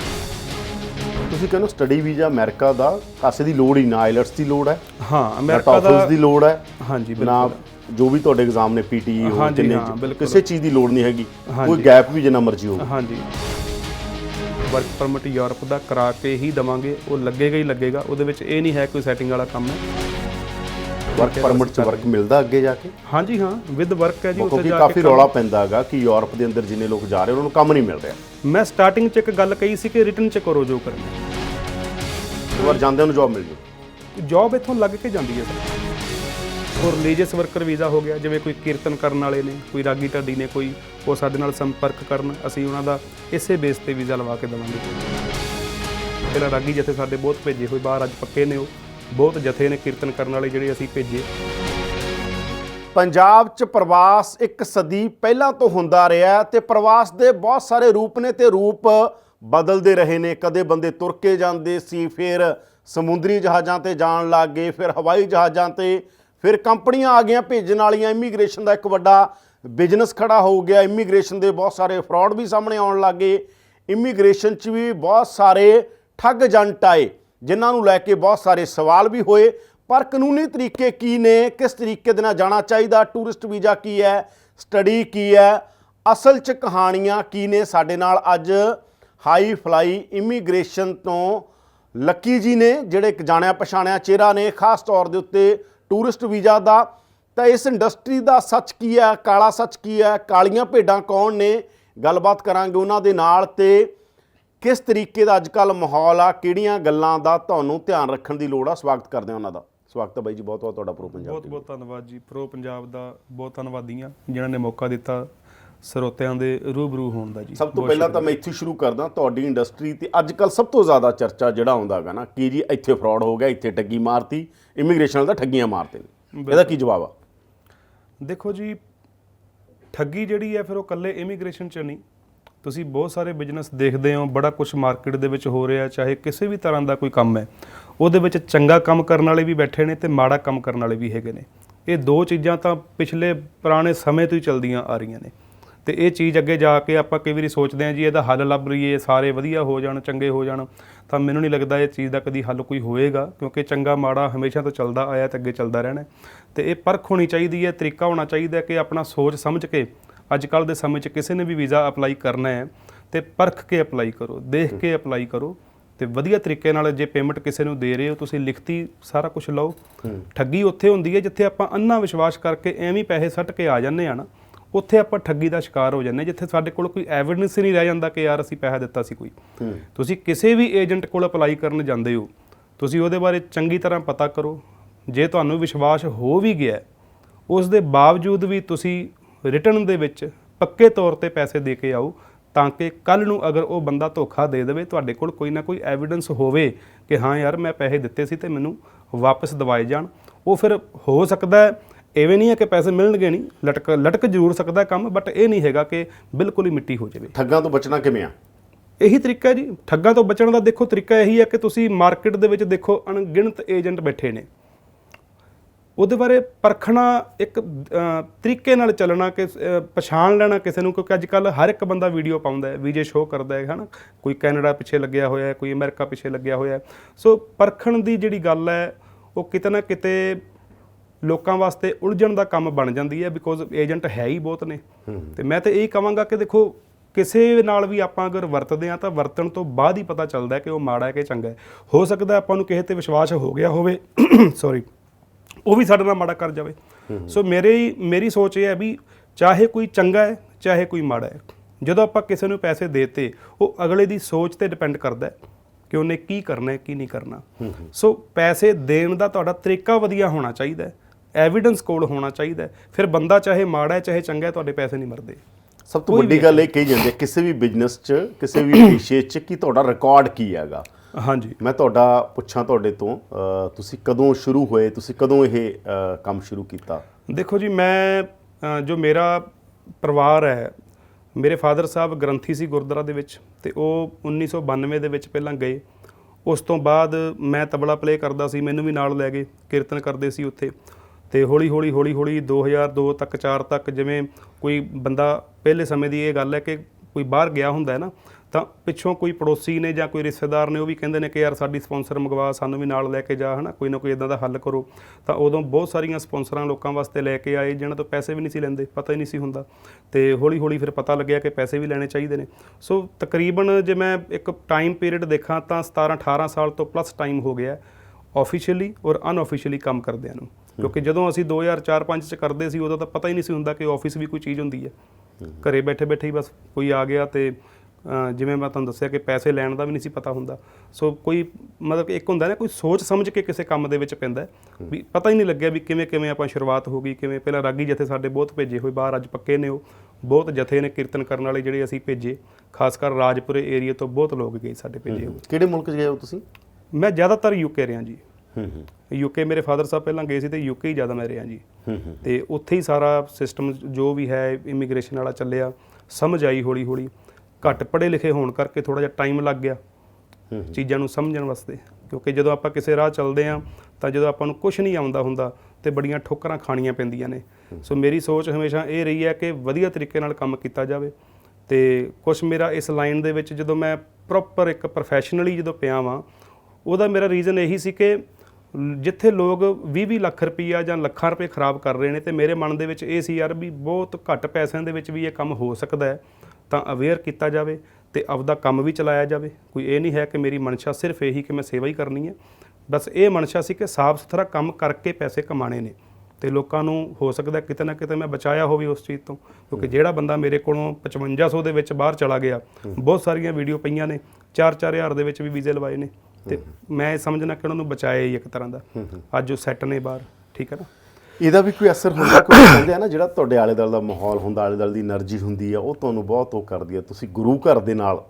ਤੁਸੀਂ ਕਹਿੰਦੇ ਸਟੱਡੀ ਵੀਜ਼ਾ ਅਮਰੀਕਾ ਦਾ ਕਾਸੇ ਦੀ ਲੋੜ ਹੀ ਨਾ ਆਈਲਟਸ ਦੀ ਲੋੜ ਹੈ ਹਾਂ ਨਾ ਅਮਰੀਕਾ ਦਾ ਦੀ ਲੋੜ ਹੈ ਹਾਂਜੀ ਨਾ ਬਿਲਕੁਲ। ਜੋ ਵੀ ਤੁਹਾਡੇ ਐਗਜ਼ਾਮ ਨੇ ਪੀਟੀ ਹੋ ਹਾਂਜੀ, ਕਿੰਨੇ ਹਾਂ, ਬਿਲਕੁਲ। ਕਿਸੇ ਚੀਜ਼ ਦੀ ਲੋੜ ਨਹੀਂ ਹੈਗੀ। ਕੋਈ ਹਾਂਜੀ। ਗੈਪ ਵੀ ਜਿੰਨਾ ਮਰਜ਼ੀ ਹੋਵੇ। ਹਾਂਜੀ। ਵਰਕ ਪਰਮਿਟ ਯੂਰਪ ਦਾ ਕਰਾ ਕੇ ਹੀ ਦਵਾਂਗੇ ਉਹ ਲੱਗੇਗਾ ਹੀ ਲੱਗੇਗਾ ਉਹਦੇ ਵਿੱਚ ਇਹ ਨਹੀਂ ਹੈ ਕੋਈ ਸੈਟਿੰਗ ਵਾਲਾ ਕੰਮ ਹੈ। ਵਰਕ ਪਰਮਿਟ 'ਚ ਵਰਕ ਮਿਲਦਾ ਅੱਗੇ ਜਾ ਕੇ? ਹਾਂਜੀ ਹਾਂ ਵਿਦ ਵਰਕ ਹੈ ਜੀ ਉੱਥੇ ਕਿਉਂਕਿ ਜਾ ਕਾਫੀ ਕੇ ਰੌਲਾ ਪੈਂਦਾ ਹੈਗਾ ਕਿ ਯੂਰਪ ਦੇ ਅੰਦਰ ਜਿੰਨੇ ਲੋਕ ਜਾ ਰਹੇ ਉਹਨਾਂ ਨੂੰ ਕੰਮ ਨਹੀਂ ਮਿਲ ਰਿਹਾ। ਮੈਂ ਸਟਾਰਟਿੰਗ 'ਚ ਇੱਕ ਗੱਲ ਕਹੀ ਸੀ ਕਿ ਰਿਟਨ 'ਚ ਕਰੋ ਜੋ ਕਰਨਾ ਇੱਕ ਵਾਰ ਜਾਂਦਿਆਂ ਨੂੰ ਜੌਬ ਮਿਲ ਜੂ। ਜੌਬ ਇੱਥੋਂ ਲੱਗ ਕੇ ਜਾਂਦੀ ਹੈ ਸਰ ਔਰ ਰਿਲੀਜੀਅਸ ਵਰਕਰ ਵੀਜ਼ਾ ਹੋ ਗਿਆ, ਜਿਵੇਂ ਕੋਈ ਕੀਰਤਨ ਕਰਨ ਵਾਲੇ ਨੇ, ਕੋਈ ਰਾਗੀ ਢੱਡੀ ਨੇ, ਕੋਈ ਉਹ ਸਾਡੇ ਨਾਲ ਸੰਪਰਕ ਕਰਨ, ਅਸੀਂ ਉਹਨਾਂ ਦਾ ਇਸੇ ਬੇਸ ਤੇ ਵੀਜ਼ਾ ਲਵਾ ਕੇ ਦੇਵਾਂਗੇ। ਜਿਹੜਾ ਰਾਗੀ ਜਥੇ ਸਾਡੇ ਬਹੁਤ ਭੇਜੇ ਹੋਏ, ਬਾਹਰ ਅੱਜ ਪੱਕੇ ਨੇ ਉਹ, ਬਹੁਤ ਜਥੇ ਨੇ ਕੀਰਤਨ ਕਰਨ ਵਾਲੇ ਜਿਹੜੇ ਅਸੀਂ ਭੇਜੇ। ਪੰਜਾਬ 'ਚ ਪ੍ਰਵਾਸ ਇੱਕ ਸਦੀ ਪਹਿਲਾਂ ਤੋਂ ਹੁੰਦਾ ਰਿਹਾ ਹੈ ਤੇ ਪ੍ਰਵਾਸ ਦੇ ਬਹੁਤ ਸਾਰੇ ਰੂਪ ਨੇ ਤੇ ਰੂਪ ਬਦਲਦੇ ਰਹੇ ਨੇ। ਕਦੇ ਬੰਦੇ ਤੁਰ ਕੇ ਜਾਂਦੇ ਸੀ, ਫਿਰ ਸਮੁੰਦਰੀ ਜਹਾਜ਼ਾਂ ਤੇ ਜਾਣ ਲੱਗ ਗਏ, ਫਿਰ ਹਵਾਈ ਜਹਾਜ਼ਾਂ ਤੇ ਫਿਰ ਕੰਪਨੀਆਂ ਆ ਗਈਆਂ ਭੇਜਣ ਵਾਲੀਆਂ ਇਮੀਗ੍ਰੇਸ਼ਨ ਦਾ ਇੱਕ ਵੱਡਾ ਬਿਜ਼ਨਸ ਖੜਾ ਹੋ ਗਿਆ। ਇਮੀਗ੍ਰੇਸ਼ਨ ਦੇ ਬਹੁਤ ਸਾਰੇ ਫਰਾਡ ਵੀ ਸਾਹਮਣੇ ਆਉਣ ਲੱਗੇ ਇਮੀਗ੍ਰੇਸ਼ਨ 'ਚ ਵੀ ਬਹੁਤ ਸਾਰੇ ਠੱਗ ਏਜੰਟ ਆਏ, ਜਿਨ੍ਹਾਂ ਨੂੰ ਲੈ ਕੇ ਬਹੁਤ ਸਾਰੇ ਸਵਾਲ ਵੀ ਹੋਏ। ਪਰ ਕਾਨੂੰਨੀ ਤਰੀਕੇ ਕੀ ਨੇ? ਕਿਸ ਤਰੀਕੇ ਦੇ ਨਾਲ ਜਾਣਾ ਚਾਹੀਦਾ? ਟੂਰਿਸਟ ਵੀਜ਼ਾ ਕੀ ਹੈ? ਸਟੱਡੀ ਕੀ ਹੈ? ਅਸਲ 'ਚ ਕਹਾਣੀਆਂ ਕੀ ਨੇ? ਸਾਡੇ ਨਾਲ ਅੱਜ ਹਾਈ ਫਲਾਈ ਇਮੀਗ੍ਰੇਸ਼ਨ ਤੋਂ ਲੱਕੀ ਜੀ ਨੇ, ਜਿਹੜੇ ਇੱਕ ਜਾਣਿਆ ਪਛਾਣਿਆ ਚਿਹਰਾ ਨੇ, ਖਾਸ ਤੌਰ ਦੇ ਉੱਤੇ ਟੂਰਿਸਟ ਵੀਜ਼ਾ ਦਾ ਤਾਂ ਇਸ ਇੰਡਸਟਰੀ ਦਾ ਸੱਚ ਕੀ ਹੈ ਕਾਲਾ ਸੱਚ ਕੀ ਹੈ ਕਾਲੀਆਂ ਭੇਡਾਂ ਕੌਣ ਨੇ? ਗੱਲਬਾਤ ਕਰਾਂਗੇ ਉਹਨਾਂ ਦੇ ਨਾਲ ਤੇ ਕਿਸ ਤਰੀਕੇ ਦਾ ਅੱਜਕੱਲ ਮਾਹੌਲ ਆ ਕਿਹੜੀਆਂ ਗੱਲਾਂ ਦਾ ਤੁਹਾਨੂੰ ਧਿਆਨ ਰੱਖਣ ਦੀ ਲੋੜ ਆ? ਸਵਾਗਤ ਕਰਦੇ ਹਾਂ ਉਹਨਾਂ ਦਾ। ਸਵਾਗਤ ਹੈ ਬਾਈ ਜੀ ਬਹੁਤ ਬਹੁਤ ਤੁਹਾਡਾ ਪ੍ਰੋ ਪੰਜਾਬ ਬਹੁਤ ਬਹੁਤ ਧੰਨਵਾਦ ਜੀ ਪ੍ਰੋ ਪੰਜਾਬ ਦਾ ਬਹੁਤ ਧੰਨਵਾਦੀਆਂ ਜਿਨ੍ਹਾਂ ਨੇ ਮੌਕਾ ਦਿੱਤਾ ਸਰੋਤਿਆਂ ਦੇ ਰੂਬਰੂ ਹੋਣ ਦਾ ਜੀ। ਸਭ ਤੋਂ ਬਹੁਤ ਪਹਿਲਾਂ ਤਾਂ ਮੈਂ ਇੱਥੇ ਸ਼ੁਰੂ ਕਰਦਾ ਤੁਹਾਡੀ ਇੰਡਸਟਰੀ ਤੇ ਅੱਜਕੱਲ ਸਭ ਤੋਂ ਜ਼ਿਆਦਾ ਚਰਚਾ ਜਿਹੜਾ ਆਉਂਦਾ ਹੈਗਾ ਨਾ ਕਿ ਜੀ ਇੱਥੇ ਫਰਾਡ ਹੋ ਗਿਆ ਇੱਥੇ ਠੱਗੀ ਮਾਰਤੀ ਇਮੀਗ੍ਰੇਸ਼ਨ ਦਾ ਠੱਗੀਆਂ ਮਾਰਤੇ ਨੇ। ਇਹਦਾ ਕੀ ਜਵਾਬ ਆ? ਦੇਖੋ ਜੀ ਠੱਗੀ ਜਿਹੜੀ ਹੈ ਫਿਰ ਉਹ ਕੱਲੇ ਇਮੀਗ੍ਰੇਸ਼ਨ ਚ ਨਹੀਂ। ਤੁਸੀਂ ਬਹੁਤ ਸਾਰੇ ਬਿਜ਼ਨਸ ਦੇਖਦੇ ਹੋ ਬੜਾ ਕੁਝ ਮਾਰਕੀਟ ਦੇ ਵਿੱਚ ਹੋ ਰਿਹਾ ਚਾਹੇ ਕਿਸੇ ਵੀ ਤਰ੍ਹਾਂ ਦਾ ਕੋਈ ਕੰਮ ਹੈ। ਉਹਦੇ ਵਿੱਚ ਚੰਗਾ ਕੰਮ ਕਰਨ ਵਾਲੇ ਵੀ ਬੈਠੇ ਨੇ ਤੇ ਮਾੜਾ ਕੰਮ ਕਰਨ ਵਾਲੇ ਵੀ ਹੈਗੇ ਨੇ। ਇਹ ਦੋ ਚੀਜ਼ਾਂ ਤਾਂ ਪਿਛਲੇ ਪੁਰਾਣੇ ਸਮੇਂ ਤੋਂ ਹੀ ਚੱਲਦੀਆਂ ਆ ਰਹੀਆਂ ਨੇ। ਤੇ ਇਹ ਚੀਜ਼ ਅੱਗੇ ਜਾ ਕੇ ਆਪਾਂ ਕਈ ਵਾਰੀ ਸੋਚਦੇ ਹਾਂ ਜੀ ਇਹਦਾ ਹੱਲ ਲੱਭ ਰਹੀਏ ਸਾਰੇ ਵਧੀਆ ਹੋ ਜਾਣ ਚੰਗੇ ਹੋ ਜਾਣ ਤਾਂ ਮੈਨੂੰ ਨਹੀਂ ਲੱਗਦਾ ਇਹ ਚੀਜ਼ ਦਾ ਕਦੀ ਹੱਲ ਕੋਈ ਹੋਏਗਾ ਕਿਉਂਕਿ ਚੰਗਾ ਮਾੜਾ ਹਮੇਸ਼ਾ ਤੋਂ ਚੱਲਦਾ ਆਇਆ ਤੇ ਅੱਗੇ ਚੱਲਦਾ ਰਹਿਣਾ। ਤੇ ਇਹ ਪਰਖ ਹੋਣੀ ਚਾਹੀਦੀ ਹੈ ਤਰੀਕਾ ਹੋਣਾ ਚਾਹੀਦਾ ਹੈ ਕਿ ਆਪਣਾ ਸੋਚ ਸਮਝ ਕੇ ਅੱਜ ਕੱਲ ਦੇ ਸਮੇਂ 'ਚ ਕਿਸੇ ਨੇ ਵੀ ਵੀਜ਼ਾ ਅਪਲਾਈ ਕਰਨਾ ਹੈ ਤੇ ਪਰਖ ਕੇ ਅਪਲਾਈ ਕਰੋ ਦੇਖ ਕੇ ਅਪਲਾਈ ਕਰੋ ਤੇ ਵਧੀਆ ਤਰੀਕੇ ਨਾਲ ਜੇ ਪੇਮੈਂਟ ਕਿਸੇ ਨੂੰ ਦੇ ਰਹੇ ਹੋ ਤੁਸੀਂ ਲਿਖਤੀ ਸਾਰਾ ਕੁਝ ਲਓ। ਠੱਗੀ ਉੱਥੇ ਹੁੰਦੀ ਹੈ ਜਿੱਥੇ ਆਪਾਂ ਅੰਨਾ ਵਿਸ਼ਵਾਸ ਕਰਕੇ ਐਵੇਂ ਪੈਸੇ ਸੱਟ ਕੇ ਆ ਜਾਂਦੇ ਆ ਨਾ। ਉੱਥੇ ਆਪਾਂ ਠੱਗੀ ਦਾ ਸ਼ਿਕਾਰ ਹੋ ਜਾਂਦੇ ਜਿੱਥੇ ਸਾਡੇ ਕੋਲ ਕੋਈ ਐਵੀਡੈਂਸ ਹੀ ਨਹੀਂ ਰਹਿ ਜਾਂਦਾ ਕਿ ਯਾਰ ਅਸੀਂ ਪੈਸਾ ਦਿੱਤਾ ਸੀ ਕੋਈ। ਤੁਸੀਂ ਕਿਸੇ ਵੀ ਏਜੰਟ ਕੋਲ ਅਪਲਾਈ ਕਰਨ ਜਾਂਦੇ ਹੋ ਤੁਸੀਂ ਉਹਦੇ ਬਾਰੇ ਚੰਗੀ ਤਰ੍ਹਾਂ ਪਤਾ ਕਰੋ। ਜੇ ਤੁਹਾਨੂੰ ਵਿਸ਼ਵਾਸ ਹੋ ਵੀ ਗਿਆ ਉਸ ਦੇ ਬਾਵਜੂਦ ਵੀ ਤੁਸੀਂ ਰਿਟਰਨ ਦੇ ਵਿੱਚ ਪੱਕੇ ਤੌਰ ਤੇ ਪੈਸੇ ਦੇ ਕੇ ਆਓ ਤਾਂ ਕਿ ਕੱਲ ਨੂੰ ਅਗਰ ਉਹ ਬੰਦਾ ਧੋਖਾ ਦੇ ਦੇਵੇ ਤੁਹਾਡੇ ਕੋਲ ਕੋਈ ਨਾ ਕੋਈ ਐਵੀਡੈਂਸ ਹੋਵੇ ਕਿ ਹਾਂ ਯਾਰ ਮੈਂ ਪੈਸੇ ਦਿੱਤੇ ਸੀ ਤੇ ਮੈਨੂੰ ਵਾਪਸ ਦਿਵਾਏ ਜਾਣ। ਉਹ ਫਿਰ ਹੋ ਸਕਦਾ ਹੈ ਐਵੇਂ ਨਹੀਂ ਹੈ ਕਿ ਪੈਸੇ ਮਿਲਣਗੇ ਨਹੀਂ ਲਟਕ ਲਟਕ ਜ਼ਰੂਰ ਸਕਦਾ ਕੰਮ ਬਟ ਇਹ ਨਹੀਂ ਹੈਗਾ ਕਿ ਬਿਲਕੁਲ ਹੀ ਮਿੱਟੀ ਹੋ ਜਾਵੇ। ਠੱਗਾਂ ਤੋਂ ਬਚਣਾ ਕਿਵੇਂ ਆ? ਇਹੀ ਤਰੀਕਾ ਹੈ ਜੀ। ਠੱਗਾਂ ਤੋਂ ਬਚਣ ਦਾ ਦੇਖੋ ਤਰੀਕਾ ਇਹੀ ਹੈ ਕਿ ਤੁਸੀਂ ਮਾਰਕੀਟ ਦੇ ਵਿੱਚ ਦੇਖੋ ਅਣਗਿਣਤ ਏਜੰਟ ਬੈਠੇ ਨੇ। ਉਹਦੇ ਬਾਰੇ ਪਰਖਣਾ ਇੱਕ ਤਰੀਕੇ ਨਾਲ ਚੱਲਣਾ ਕਿ ਪਛਾਣ ਲੈਣਾ ਕਿਸੇ ਨੂੰ ਕਿਉਂਕਿ ਅੱਜ ਕੱਲ ਹਰ ਇੱਕ ਬੰਦਾ ਵੀਡੀਓ ਪਾਉਂਦਾ ਹੈ ਵੀਜੇ ਸ਼ੋਅ ਕਰਦਾ ਹੈ ਹਨਾ? ਕੋਈ ਕੈਨੇਡਾ ਪਿੱਛੇ ਲੱਗਿਆ ਹੋਇਆ ਹੈ ਕੋਈ ਅਮਰੀਕਾ ਪਿੱਛੇ ਲੱਗਿਆ ਹੋਇਆ ਹੈ। ਸੋ ਪਰਖਣ ਦੀ ਜਿਹੜੀ ਗੱਲ ਹੈ ਉਹ ਕਿਤੇ ਨਾ ਕਿਤੇ ਲੋਕਾਂ ਵਾਸਤੇ ਉਲਝਣ ਦਾ ਕੰਮ ਬਣ ਜਾਂਦੀ ਹੈ ਬਿਕੋਜ਼ ਏਜੰਟ ਹੈ ਹੀ ਬਹੁਤ ਨੇ। ਤੇ ਮੈਂ ਤੇ ਇਹੀ ਕਹਾਂਗਾ ਕਿ ਦੇਖੋ ਕਿਸੇ ਨਾਲ ਵੀ ਆਪਾਂ ਅਗਰ ਵਰਤਦੇ ਆ ਤਾਂ ਵਰਤਣ ਤੋਂ ਬਾਅਦ ਹੀ ਪਤਾ ਚੱਲਦਾ ਹੈ ਕਿ ਉਹ ਮਾੜਾ ਹੈ ਕਿ ਚੰਗਾ ਹੈ। ਹੋ ਸਕਦਾ ਆਪਾਂ ਨੂੰ ਕਿਸੇ ਤੇ ਵਿਸ਼ਵਾਸ ਹੋ ਗਿਆ ਹੋਵੇ ਸੌਰੀ ਉਹ ਵੀ ਸਾਡੇ ਨਾਲ ਮਾੜਾ ਕਰ ਜਾਵੇ। ਸੋ ਮੇਰੀ ਮੇਰੀ ਸੋਚ ਇਹ ਹੈ ਵੀ ਚਾਹੇ ਕੋਈ ਚੰਗਾ ਹੈ ਚਾਹੇ ਕੋਈ ਮਾੜਾ ਹੈ ਜਦੋਂ ਆਪਾਂ ਕਿਸੇ ਨੂੰ ਪੈਸੇ ਦੇਤੇ ਉਹ ਅਗਲੇ ਦੀ ਸੋਚ ਤੇ ਡਿਪੈਂਡ ਕਰਦਾ ਹੈ ਕਿ ਉਹਨੇ ਕੀ ਕਰਨਾ ਹੈ ਕੀ ਨਹੀਂ ਕਰਨਾ। ਸੋ ਪੈਸੇ ਦੇਣ ਦਾ ਤੁਹਾਡਾ ਤਰੀਕਾ ਵਧੀਆ ਹੋਣਾ ਚਾਹੀਦਾ ਹੈ। ਐਵੀਡੈਂਸ ਕੋਲ ਹੋਣਾ ਚਾਹੀਦਾ ਫਿਰ ਬੰਦਾ ਚਾਹੇ ਮਾੜਾ ਹੈ ਚਾਹੇ ਚੰਗਾ ਹੈ ਤੁਹਾਡੇ ਪੈਸੇ ਨਹੀਂ ਮਰਦੇ। ਸਭ ਤੋਂ ਵੱਡੀ ਗੱਲ ਇਹ ਕਹੀ ਜਾਂਦੀ ਹੈ ਕਿਸੇ ਵੀ ਬਿਜ਼ਨਸ 'ਚ ਕਿਸੇ ਵੀ ਪੇਸ਼ੇ 'ਚ ਕਿ ਤੁਹਾਡਾ ਰਿਕਾਰਡ ਕੀ ਹੈਗਾ। ਹਾਂਜੀ। ਮੈਂ ਤੁਹਾਡਾ ਪੁੱਛਾਂ ਤੁਹਾਡੇ ਤੋਂ ਤੁਸੀਂ ਕਦੋਂ ਸ਼ੁਰੂ ਹੋਏ ਤੁਸੀਂ ਕਦੋਂ ਇਹ ਕੰਮ ਸ਼ੁਰੂ ਕੀਤਾ? ਦੇਖੋ ਜੀ ਮੈਂ ਜੋ ਮੇਰਾ ਪਰਿਵਾਰ ਹੈ ਮੇਰੇ ਫਾਦਰ ਸਾਹਿਬ ਗ੍ਰੰਥੀ ਸੀ ਗੁਰਦੁਆਰਾ ਦੇ ਵਿੱਚ ਤੇ ਉਹ 1992 ਦੇ ਵਿੱਚ ਪਹਿਲਾਂ ਗਏ। ਉਸ ਤੋਂ ਬਾਅਦ ਮੈਂ ਤਬਲਾ ਪਲੇ ਕਰਦਾ ਸੀ ਮੈਨੂੰ ਵੀ ਨਾਲ ਲੈ ਗਏ ਕੀਰਤਨ ਕਰਦੇ ਸੀ ਉੱਥੇ। ਤੇ ਹੌਲੀ ਹੌਲੀ ਹੌਲੀ ਹੌਲੀ 2002 ਤੱਕ 4 ਤੱਕ ਜਿਵੇਂ ਕੋਈ ਬੰਦਾ ਪਹਿਲੇ ਸਮੇਂ ਦੀ ਇਹ ਗੱਲ ਹੈ ਕਿ ਕੋਈ ਬਾਹਰ ਗਿਆ ਹੁੰਦਾ ਹੈ ਨਾ, ਤਾਂ ਪਿੱਛੋਂ ਕੋਈ ਪੜੋਸੀ ਨੇ ਜਾਂ ਕੋਈ ਰਿਸ਼ਤੇਦਾਰ ਨੇ ਉਹ ਵੀ ਕਹਿੰਦੇ ਨੇ ਕਿ ਯਾਰ ਸਾਡੀ ਸਪਾਂਸਰ ਮੰਗਵਾ, ਸਾਨੂੰ ਵੀ ਨਾਲ ਲੈ ਕੇ ਜਾ, ਹਨਾ, ਕੋਈ ਨਾ ਕੋਈ ਇਦਾਂ ਦਾ ਹੱਲ ਕਰੋ। ਤਾਂ ਉਦੋਂ ਬਹੁਤ ਸਾਰੀਆਂ ਸਪਾਂਸਰਾਂ ਲੋਕਾਂ ਵਾਸਤੇ ਲੈ ਕੇ ਆਏ, ਜਿਹਨਾਂ ਤੋਂ ਪੈਸੇ ਵੀ ਨਹੀਂ ਸੀ ਲੈਂਦੇ, ਪਤਾ ਹੀ ਨਹੀਂ ਸੀ ਹੁੰਦਾ। ਤੇ ਹੌਲੀ ਹੌਲੀ ਫਿਰ ਪਤਾ ਲੱਗਿਆ ਕਿ ਪੈਸੇ ਵੀ ਲੈਣੇ ਚਾਹੀਦੇ ਨੇ। ਸੋ ਤਕਰੀਬਨ ਜੇ ਮੈਂ ਇੱਕ ਟਾਈਮ ਪੀਰੀਅਡ ਦੇਖਾਂ ਤਾਂ 17 18 ਸਾਲ ਤੋਂ ਪਲੱਸ ਟਾਈਮ ਹੋ ਗਿਆ ਆਫੀਸ਼ੀਅਲੀ ਔਰ ਅਨਆਫੀਸ਼ੀਅਲੀ ਕੰਮ ਕਰਦਿਆਂ ਨੂੰ। ਕਿਉਂਕਿ ਜਦੋਂ ਅਸੀਂ 2004-5 ਚ ਕਰਦੇ ਸੀ ਉਦੋਂ ਤਾਂ ਪਤਾ ਹੀ ਨਹੀਂ ਸੀ ਹੁੰਦਾ ਕਿ ਆਫਿਸ ਵੀ ਕੋਈ ਚੀਜ਼ ਹੁੰਦੀ ਹੈ। ਘਰੇ ਬੈਠੇ ਬੈਠੇ ਹੀ ਬਸ ਕੋਈ ਆ ਗਿਆ ਤੇ ਜਿਵੇਂ ਮੈਂ ਤੁਹਾਨੂੰ ਦੱਸਿਆ ਕਿ ਪੈਸੇ ਲੈਣ ਦਾ ਵੀ ਨਹੀਂ ਸੀ ਪਤਾ ਹੁੰਦਾ। ਸੋ ਕੋਈ ਮਤਲਬ ਇੱਕ ਹੁੰਦਾ ਨਾ ਕੋਈ ਸੋਚ ਸਮਝ ਕੇ ਕਿਸੇ ਕੰਮ ਦੇ ਵਿੱਚ ਪੈਂਦਾ। ਵੀ ਪਤਾ ਹੀ ਨਹੀਂ ਲੱਗਿਆ ਵੀ ਕਿਵੇਂ ਕਿਵੇਂ ਆਪਾਂ ਸ਼ੁਰੂਆਤ ਹੋ ਗਈ ਕਿਵੇਂ ਪਹਿਲਾਂ ਰਾਗੀ ਜਥੇ ਸਾਡੇ ਬਹੁਤ ਭੇਜੇ ਹੋਏ ਬਾਹਰ ਅੱਜ ਪੱਕੇ ਨੇ ਉਹ। ਬਹੁਤ ਜਥੇ ਨੇ ਕੀਰਤਨ ਕਰਨ ਵਾਲੇ ਜਿਹੜੇ ਅਸੀਂ ਭੇਜੇ ਖਾਸ ਕਰ ਰਾਜਪੁਰੇ ਏਰੀਆ ਤੋਂ ਬਹੁਤ ਲੋਕ ਗਏ ਸਾਡੇ ਭੇਜੇ ਕਿਹੜੇ ਮੁਲਕ 'ਚ ਗਏ ਹੋ ਤੁਸੀਂ? ਮੈਂ ਜ਼ਿਆਦਾਤਰ ਯੂਕੇ ਰਿਹਾ ਜੀ। ਹੂੰ। ਹੂੰ ਯੂਕੇ ਮੇਰੇ ਫਾਦਰ ਸਾਹਿਬ ਪਹਿਲਾਂ ਗਏ ਸੀ ਤੇ ਯੂਕੇ ਹੀ ਜ਼ਿਆਦਾ ਮੈਂ ਰਿਹਾ ਜੀ। ਤੇ ਉੱਥੇ ਹੀ ਸਾਰਾ ਸਿਸਟਮ ਜੋ ਵੀ ਹੈ ਇਮੀਗ੍ਰੇਸ਼ਨ ਵਾਲਾ ਚੱਲਿਆ ਸਮਝ ਆਈ ਹੌਲੀ ਹੌਲੀ। ਘੱਟ ਪੜ੍ਹੇ ਲਿਖੇ ਹੋਣ ਕਰਕੇ ਥੋੜਾ ਜਿਹਾ ਟਾਈਮ ਲੱਗ ਗਿਆ ਹੂੰ ਚੀਜ਼ਾਂ ਨੂੰ ਸਮਝਣ ਵਾਸਤੇ। ਕਿਉਂਕਿ ਜਦੋਂ ਆਪਾਂ ਕਿਸੇ ਰਾਹ ਚੱਲਦੇ ਆ ਤਾਂ ਜਦੋਂ ਆਪਾਂ ਨੂੰ ਕੁਝ ਨਹੀਂ ਆਉਂਦਾ ਹੁੰਦਾ ਤੇ ਬੜੀਆਂ ਠੋਕਰਾਂ ਖਾਣੀਆਂ ਪੈਂਦੀਆਂ ਨੇ। ਸੋ ਮੇਰੀ ਸੋਚ ਹਮੇਸ਼ਾ ਇਹ ਰਹੀ ਹੈ ਕਿ ਵਧੀਆ ਤਰੀਕੇ ਨਾਲ ਕੰਮ ਕੀਤਾ ਜਾਵੇ ਤੇ ਕੁਝ ਮੇਰਾ ਇਸ ਲਾਈਨ ਦੇ ਵਿੱਚ ਜਦੋਂ ਮੈਂ ਪ੍ਰੋਪਰ ਇੱਕ ਪ੍ਰੋਫੈਸ਼ਨਲੀ ਜਦੋਂ ਪਿਆ ਵਾਂ ਉਹਦਾ ਮੇਰਾ ਰੀਜ਼ਨ ਇਹੀ ਸੀ ਕਿ ਜਿੱਥੇ ਲੋਕ 20-20 ਲੱਖ ਰੁਪਈਆ ਜਾਂ ਲੱਖਾਂ ਰੁਪਏ ਖਰਾਬ ਕਰ ਰਹੇ ਨੇ ਤੇ ਮੇਰੇ ਮਨ ਦੇ ਵਿੱਚ ਇਹ ਸੀ, ਯਾਰ ਵੀ ਬਹੁਤ ਘੱਟ ਪੈਸਿਆਂ ਦੇ ਵਿੱਚ ਵੀ ਇਹ ਕੰਮ ਹੋ ਸਕਦਾ ਹੈ, ਤਾਂ ਅਵੇਅਰ ਕੀਤਾ ਜਾਵੇ ਤੇ ਆਪਦਾ ਕੰਮ ਵੀ ਚਲਾਇਆ ਜਾਵੇ। ਕੋਈ ਇਹ ਨਹੀਂ ਹੈ ਕਿ ਮੇਰੀ ਮਨਸ਼ਾ ਸਿਰਫ ਇਹੀ ਕਿ ਮੈਂ ਸੇਵਾ ਹੀ ਕਰਨੀ ਹੈ। ਬਸ ਇਹ ਮਨਸ਼ਾ ਸੀ ਕਿ ਸਾਫ਼ ਸੁਥਰਾ ਕੰਮ ਕਰਕੇ ਪੈਸੇ ਕਮਾਣੇ ਨੇ ਤੇ ਲੋਕਾਂ ਨੂੰ ਹੋ ਸਕਦਾ ਕਿਤੇ ਨਾ ਕਿਤੇ ਮੈਂ ਬਚਾਇਆ ਹੋਵੇ ਉਸ ਚੀਜ਼ ਤੋਂ, ਕਿਉਂਕਿ ਜਿਹੜਾ ਬੰਦਾ ਮੇਰੇ ਕੋਲੋਂ 5500 ਦੇ ਵਿੱਚ ਬਾਹਰ ਚਲਾ ਗਿਆ, ਬਹੁਤ ਸਾਰੀਆਂ ਵੀਡੀਓ ਪਈਆਂ ਨੇ 4-4000 ਦੇ ਵਿੱਚ ਵੀ ਵੀਜ਼ੇ ਲਵਾਏ ਨੇ। ਤੇ ਮੈਂ ਸਮਝਣਾ ਕਿ ਉਹਨਾਂ ਨੂੰ ਬਚਾਇਆ ਹੀ ਇੱਕ ਤਰ੍ਹਾਂ ਦਾ। ਅੱਜ ਉਹ ਸੈੱਟ ਨੇ ਬਾਹਰ ਠੀਕ ਹੈ ਨਾ? ਇਹਦਾ ਵੀ ਕੋਈ ਅਸਰ ਹੁੰਦਾ ਕੋਈ ਕਹਿੰਦੇ ਆ ਨਾ ਜਿਹੜਾ ਤੁਹਾਡੇ ਆਲੇ ਦੁਆਲੇ ਦਾ ਮਾਹੌਲ ਹੁੰਦਾ ਆਲੇ ਦੁਆਲੇ ਦੀ એનર્ਜੀ ਹੁੰਦੀ ਆ ਉਹ ਤੁਹਾਨੂੰ ਬਹੁਤ ਉਹ ਕਰਦੀ ਆ। ਤੁਸੀਂ ਗੁਰੂ ਘਰ ਦੇ ਨਾਲ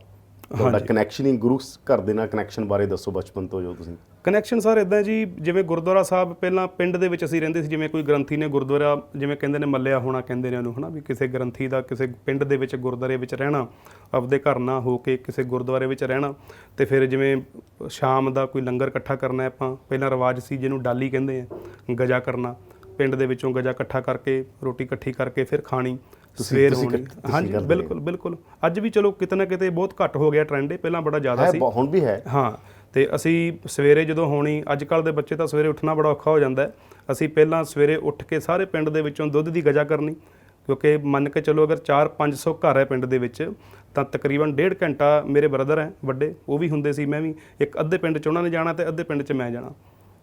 ਤੁਹਾਡਾ ਕਨੈਕਸ਼ਨ ਹੀ ਗੁਰੂ ਘਰ ਦੇ ਨਾਲ ਕਨੈਕਸ਼ਨ ਬਾਰੇ ਦੱਸੋ ਬਚਪਨ ਤੋਂ ਜੋ ਤੁਸੀਂ। ਕਨੈਕਸ਼ਨ ਸਰ ਇਦਾਂ ਜੀ ਜਿਵੇਂ ਗੁਰਦੁਆਰਾ ਸਾਹਿਬ ਪਹਿਲਾਂ ਪਿੰਡ ਦੇ ਵਿੱਚ ਅਸੀਂ ਰਹਿੰਦੇ ਸੀ ਜਿਵੇਂ ਕੋਈ ਗ੍ਰੰਥੀ ਨੇ ਗੁਰਦੁਆਰਾ ਜਿਵੇਂ ਕਹਿੰਦੇ ਨੇ ਮੱਲਿਆ ਹੋਣਾ ਕਹਿੰਦੇ ਨੇ ਉਹਨੂੰ ਹਨਾ ਵੀ ਕਿਸੇ ਗ੍ਰੰਥੀ ਦਾ ਕਿਸੇ ਪਿੰਡ ਦੇ ਵਿੱਚ ਗੁਰਦੁਆਰੇ ਵਿੱਚ ਰਹਿਣਾ ਆਪਦੇ ਘਰ ਨਾ ਹੋ ਕੇ ਕਿਸੇ ਗੁਰਦੁਆਰੇ ਵਿੱਚ ਰਹਿਣਾ ਤੇ ਫਿਰ ਜਿਵੇਂ ਸ਼ਾਮ ਦਾ ਕੋਈ ਲੰਗਰ ਇਕੱਠਾ ਕਰਨਾ ਆਪਾਂ ਪਹਿਲਾਂ ਰਿਵਾਜ ਸੀ ਜਿਹਨੂੰ ਡਾਲੀ ਕਹਿੰਦੇ ਆ ਗਜਾ ਕਰਨਾ ਪਿੰਡ ਦੇ ਵਿੱਚੋਂ ਗਜਾ ਇਕੱਠਾ ਕਰਕੇ ਰੋਟੀ ਇਕੱਠੀ ਕਰਕੇ ਫਿਰ ਖਾਣੀ ਸਵੇਰ ਹੋਣੀ। ਹਾਂਜੀ ਬਿਲਕੁਲ ਬਿਲਕੁਲ। ਅੱਜ ਵੀ ਚਲੋ ਕਿਤੇ ਨਾ ਕਿਤੇ ਬਹੁਤ ਘੱਟ ਹੋ ਗਿਆ ਟ੍ਰੈਂਡ ਇਹ ਪਹਿਲਾਂ ਬੜਾ ਜ਼ਿਆਦਾ ਸੀ। ਹੁਣ ਵੀ ਹੈ। ਹਾਂ ਤੇ ਅਸੀਂ ਸਵੇਰੇ ਜਦੋਂ ਹੋਣੀ ਅੱਜ ਕੱਲ ਦੇ ਬੱਚੇ ਤਾਂ ਸਵੇਰੇ ਉੱਠਣਾ ਬੜਾ ਔਖਾ ਹੋ ਜਾਂਦਾ ਅਸੀਂ ਪਹਿਲਾਂ ਸਵੇਰੇ ਉੱਠ ਕੇ ਸਾਰੇ ਪਿੰਡ ਦੇ ਵਿੱਚੋਂ ਦੁੱਧ ਦੀ ਗਜਾ ਕਰਨੀ ਕਿਉਂਕਿ ਮੰਨ ਕੇ ਚੱਲੋ ਅਗਰ 4-500 ਘਰ ਹੈ ਪਿੰਡ ਦੇ ਵਿੱਚ ਤਾਂ ਤਕਰੀਬਨ ਡੇਢ ਘੰਟਾ ਮੇਰੇ ਬ੍ਰਦਰ ਹੈ ਵੱਡੇ ਉਹ ਵੀ ਹੁੰਦੇ ਸੀ ਮੈਂ ਵੀ। ਇੱਕ ਅੱਧੇ ਪਿੰਡ 'ਚ ਉਹਨਾਂ ਨੇ ਜਾਣਾ ਤੇ ਅੱਧੇ ਪਿੰਡ 'ਚ ਮੈਂ ਜਾਣਾ।